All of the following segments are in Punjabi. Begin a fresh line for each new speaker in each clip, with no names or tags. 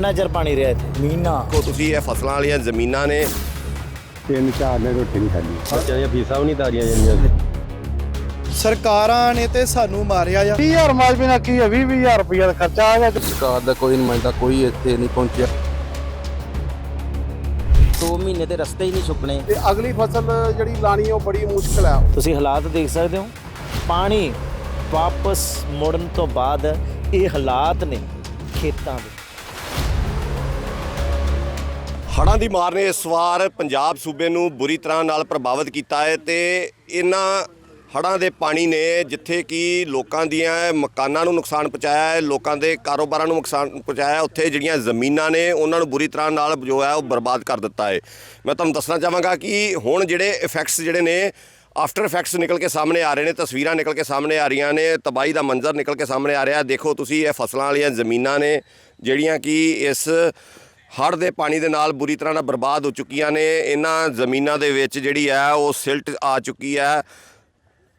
ਕਿੰਨਾ ਚਿਰ ਪਾਣੀ ਰਿਹਾ ਇੱਥੇ?
ਮੀਨਾ
ਕੋ ਤੁਸੀਂ ਇਹ ਫਸਲਾਂ ਵਾਲੀਆਂ ਜ਼ਮੀਨਾਂ ਨੇ।
ਤਿੰਨ ਚਾਰ ਨੇ ਰੋਟੀ ਨਹੀਂ ਖਾਧੀ।
ਬੱਚਿਆਂ ਦੀਆਂ ਫੀਸਾਂ ਵੀ ਨਹੀਂ ਤਾਰੀਆਂ ਜਾਂਦੀਆਂ।
ਸਰਕਾਰਾਂ ਨੇ ਤੇ ਸਾਨੂੰ ਮਾਰਿਆ ਆ।
20000 ਮਾਜਬੇ ਨਾਲ ਕੀ ਹੈ 20 20000 ਰੁਪਏ ਦਾ ਖਰਚਾ ਆ ਗਿਆ।
ਸਰਕਾਰ ਦਾ ਕੋਈ ਨੁਮਾਇੰਦਾ ਕੋਈ ਇੱਥੇ ਨਹੀਂ ਪਹੁੰਚਿਆ।
2 ਮਹੀਨੇ ਤੇ ਰਸਤੇ ਹੀ ਨਹੀਂ ਛੁਪਣੇ
ਤੇ ਅਗਲੀ ਫਸਲ ਜਿਹੜੀ ਲਾਣੀ ਉਹ ਬੜੀ ਮੁਸ਼ਕਲ ਆ।
ਤੁਸੀਂ ਹਾਲਾਤ ਦੇਖ ਸਕਦੇ ਹੋ? ਪਾਣੀ ਵਾਪਸ ਮੁੜਨ ਤੋਂ ਬਾਅਦ ਇਹ ਹਾਲਾਤ ਨੇ ਖੇਤਾਂ ਦੇ।
ਹੜ੍ਹਾਂ ਦੀ ਮਾਰ ਨੇ ਇਸ ਵਾਰ ਪੰਜਾਬ ਸੂਬੇ ਨੂੰ ਬੁਰੀ ਤਰ੍ਹਾਂ ਨਾਲ ਪ੍ਰਭਾਵਿਤ ਕੀਤਾ ਹੈ ਤੇ ਇਹਨਾਂ ਹੜ੍ਹਾਂ ਦੇ ਪਾਣੀ ਨੇ ਜਿੱਥੇ ਕਿ ਲੋਕਾਂ ਦੀਆਂ ਮਕਾਨਾਂ ਨੂੰ ਨੁਕਸਾਨ ਪਹੁੰਚਾਇਆ ਹੈ ਲੋਕਾਂ ਦੇ ਕਾਰੋਬਾਰਾਂ ਨੂੰ ਨੁਕਸਾਨ ਪਹੁੰਚਾਇਆ ਹੈ, ਉੱਥੇ ਜਿਹੜੀਆਂ ਜ਼ਮੀਨਾਂ ਨੇ ਉਹਨਾਂ ਨੂੰ ਬੁਰੀ ਤਰ੍ਹਾਂ ਨਾਲ ਜੋ ਹੈ ਉਹ ਬਰਬਾਦ ਕਰ ਦਿੱਤਾ ਹੈ। ਮੈਂ ਤੁਹਾਨੂੰ ਦੱਸਣਾ ਚਾਹਾਂਗਾ ਕਿ ਹੁਣ ਜਿਹੜੇ ਇਫੈਕਟਸ ਜਿਹੜੇ ਨੇ ਆਫਟਰ ਇਫੈਕਟਸ ਨਿਕਲ ਕੇ ਸਾਹਮਣੇ ਆ ਰਹੇ ਨੇ ਤਸਵੀਰਾਂ ਨਿਕਲ ਕੇ ਸਾਹਮਣੇ ਆ ਰਹੀਆਂ ਨੇ ਤਬਾਹੀ ਦਾ ਮੰਜ਼ਰ ਨਿਕਲ ਕੇ ਸਾਹਮਣੇ ਆ ਰਿਹਾ ਦੇਖੋ ਤੁਸੀਂ ਇਹ ਫਸਲਾਂ ਵਾਲੀਆਂ ਜ਼ਮੀਨਾਂ ਨੇ ਜਿਹੜੀਆਂ ਕਿ ਇਸ ਹੜ੍ਹ ਦੇ ਪਾਣੀ ਦੇ ਨਾਲ ਬੁਰੀ ਤਰ੍ਹਾਂ ਨਾਲ ਬਰਬਾਦ ਹੋ ਚੁੱਕੀਆਂ ਨੇ। ਇਹਨਾਂ ਜ਼ਮੀਨਾਂ ਦੇ ਵਿੱਚ ਜਿਹੜੀ ਹੈ, ਉਹ ਸਿਲਟ ਆ ਚੁੱਕੀ ਹੈ।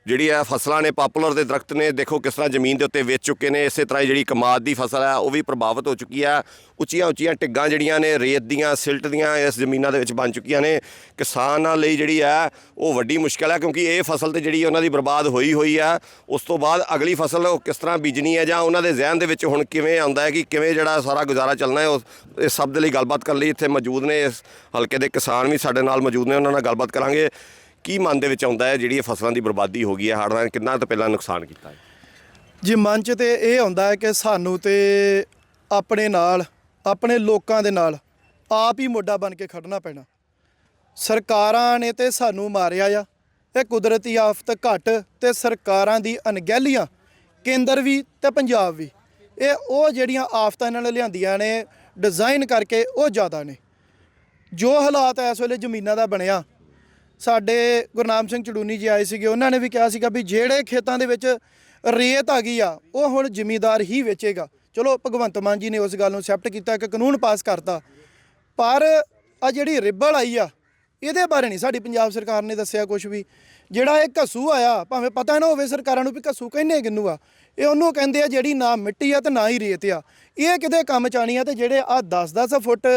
ਜਿਹੜੀ ਹੈ ਫਸਲਾਂ ਨੇ ਪਾਪੂਲਰ ਦੇ ਦਰਖਤ ਨੇ, ਦੇਖੋ ਕਿਸ ਤਰ੍ਹਾਂ ਜ਼ਮੀਨ ਦੇ ਉੱਤੇ ਵੇਚ ਚੁੱਕੇ ਨੇ, ਇਸੇ ਤਰ੍ਹਾਂ ਹੀ ਜਿਹੜੀ ਕਮਾਦ ਦੀ ਫਸਲ ਹੈ ਉਹ ਵੀ ਪ੍ਰਭਾਵਿਤ ਹੋ ਚੁੱਕੀ ਹੈ ਉੱਚੀਆਂ ਉੱਚੀਆਂ ਟਿੱਗਾਂ ਜਿਹੜੀਆਂ ਨੇ, ਰੇਤ ਦੀਆਂ, ਸਿਲਟ ਦੀਆਂ ਇਸ ਜ਼ਮੀਨਾਂ ਦੇ ਵਿੱਚ ਬਣ ਚੁੱਕੀਆਂ ਨੇ। ਕਿਸਾਨਾਂ ਲਈ ਜਿਹੜੀ ਹੈ ਉਹ ਵੱਡੀ ਮੁਸ਼ਕਲ ਹੈ ਕਿਉਂਕਿ ਇਹ ਫਸਲ ਤੇ ਜਿਹੜੀ ਉਹਨਾਂ ਦੀ ਬਰਬਾਦ ਹੋਈ ਹੋਈ ਹੈ ਉਸ ਤੋਂ ਬਾਅਦ ਅਗਲੀ ਫਸਲ ਉਹ ਕਿਸ ਤਰ੍ਹਾਂ ਬੀਜਣੀ ਹੈ ਜਾਂ ਉਹਨਾਂ ਦੇ ਜ਼ਿਹਨ ਦੇ ਵਿੱਚ ਹੁਣ ਕਿਵੇਂ ਆਉਂਦਾ ਹੈ ਕਿ ਕਿਵੇਂ ਜਿਹੜਾ ਸਾਰਾ ਗੁਜ਼ਾਰਾ ਚੱਲਣਾ ਹੈ ਉਸ ਇਸ ਸਭ ਦੇ ਲਈ ਗੱਲਬਾਤ ਕਰਨ ਲਈ ਇੱਥੇ ਮੌਜੂਦ ਨੇ। ਇਸ ਹਲਕੇ ਦੇ ਕਿਸਾਨ ਵੀ ਸਾਡੇ ਨਾਲ ਮੌਜੂਦ ਨੇ, ਉਹਨਾਂ ਨਾਲ ਗੱਲਬਾਤ ਕਰਾਂਗੇ। ਕੀ ਮਨ ਦੇ ਵਿੱਚ ਆਉਂਦਾ ਹੈ ਜਿਹੜੀ ਇਹ ਫਸਲਾਂ ਦੀ ਬਰਬਾਦੀ ਹੋ ਗਈ ਹੈ? ਹੜ੍ਹਾਂ ਨੇ ਕਿੰਨਾ ਤੋਂ ਪਹਿਲਾਂ ਨੁਕਸਾਨ ਕੀਤਾ ਹੈ?
ਜੀ, ਮਨ 'ਚ ਤੇ ਇਹ ਆਉਂਦਾ ਹੈ ਕਿ ਸਾਨੂੰ ਤੇ ਆਪਣੇ ਨਾਲ, ਆਪਣੇ ਲੋਕਾਂ ਦੇ ਨਾਲ ਆਪ ਹੀ ਮੋਢਾ ਬਣ ਕੇ ਖੜਨਾ ਪੈਣਾ। ਸਰਕਾਰਾਂ ਨੇ ਤੇ ਸਾਨੂੰ ਮਾਰਿਆ ਆ। ਇਹ ਕੁਦਰਤੀ ਆਫਤ ਘਟ ਤੇ ਸਰਕਾਰਾਂ ਦੀ ਅਣਗਹਿਲੀਆਂ, ਕੇਂਦਰ ਵੀ ਤੇ ਪੰਜਾਬ ਵੀ, ਇਹ ਉਹ ਜਿਹੜੀਆਂ ਆਫਤਾਂ ਇਹਨਾਂ ਨੇ ਲਿਆਂਦੀਆਂ ਨੇ ਡਿਜ਼ਾਈਨ ਕਰਕੇ ਉਹ ਜ਼ਿਆਦਾ ਨੇ। ਜੋ ਹਾਲਾਤ ਇਸ ਵੇਲੇ ਜ਼ਮੀਨਾਂ ਦਾ ਬਣਿਆ ਸਾਡੇ ਗੁਰਨਾਮ ਸਿੰਘ ਚੜੂਨੀ ਜੀ ਆਏ ਸੀਗੇ, ਉਹਨਾਂ ਨੇ ਵੀ ਕਿਹਾ ਸੀਗਾ ਵੀ ਜਿਹੜੇ ਖੇਤਾਂ ਦੇ ਵਿੱਚ ਰੇਤ ਆ ਗਈ ਆ, ਉਹ ਹੁਣ ਜ਼ਿਮੀਂਦਾਰ ਹੀ ਵੇਚੇਗਾ। ਚਲੋ, ਭਗਵੰਤ ਮਾਨ ਜੀ ਨੇ ਉਸ ਗੱਲ ਨੂੰ ਐਕਸੈਪਟ ਕੀਤਾ ਕਿ ਕਾਨੂੰਨ ਪਾਸ ਕਰਤਾ। ਪਰ ਆ ਜਿਹੜੀ ਰਿਬਲ ਆਈ ਆ, ਇਹਦੇ ਬਾਰੇ ਨਹੀਂ ਸਾਡੀ ਪੰਜਾਬ ਸਰਕਾਰ ਨੇ ਦੱਸਿਆ ਕੁਝ ਵੀ। ਜਿਹੜਾ ਇਹ ਘਸੂ ਆਇਆ, ਭਾਵੇਂ ਪਤਾ ਨਾ ਹੋਵੇ ਸਰਕਾਰਾਂ ਨੂੰ ਵੀ ਘਸੂ ਕਹਿੰਦੇ ਕਿੰਨੂ ਆ, ਇਹ ਉਹਨੂੰ ਕਹਿੰਦੇ ਆ ਜਿਹੜੀ ਨਾ ਮਿੱਟੀ ਆ ਤੇ ਨਾ ਹੀ ਰੇਤ ਆ। ਇਹ ਕਿਤੇ ਕੰਮ ਚਾਣੀ ਆ ਤੇ ਜਿਹੜੇ ਆ 10-10 ਫੁੱਟ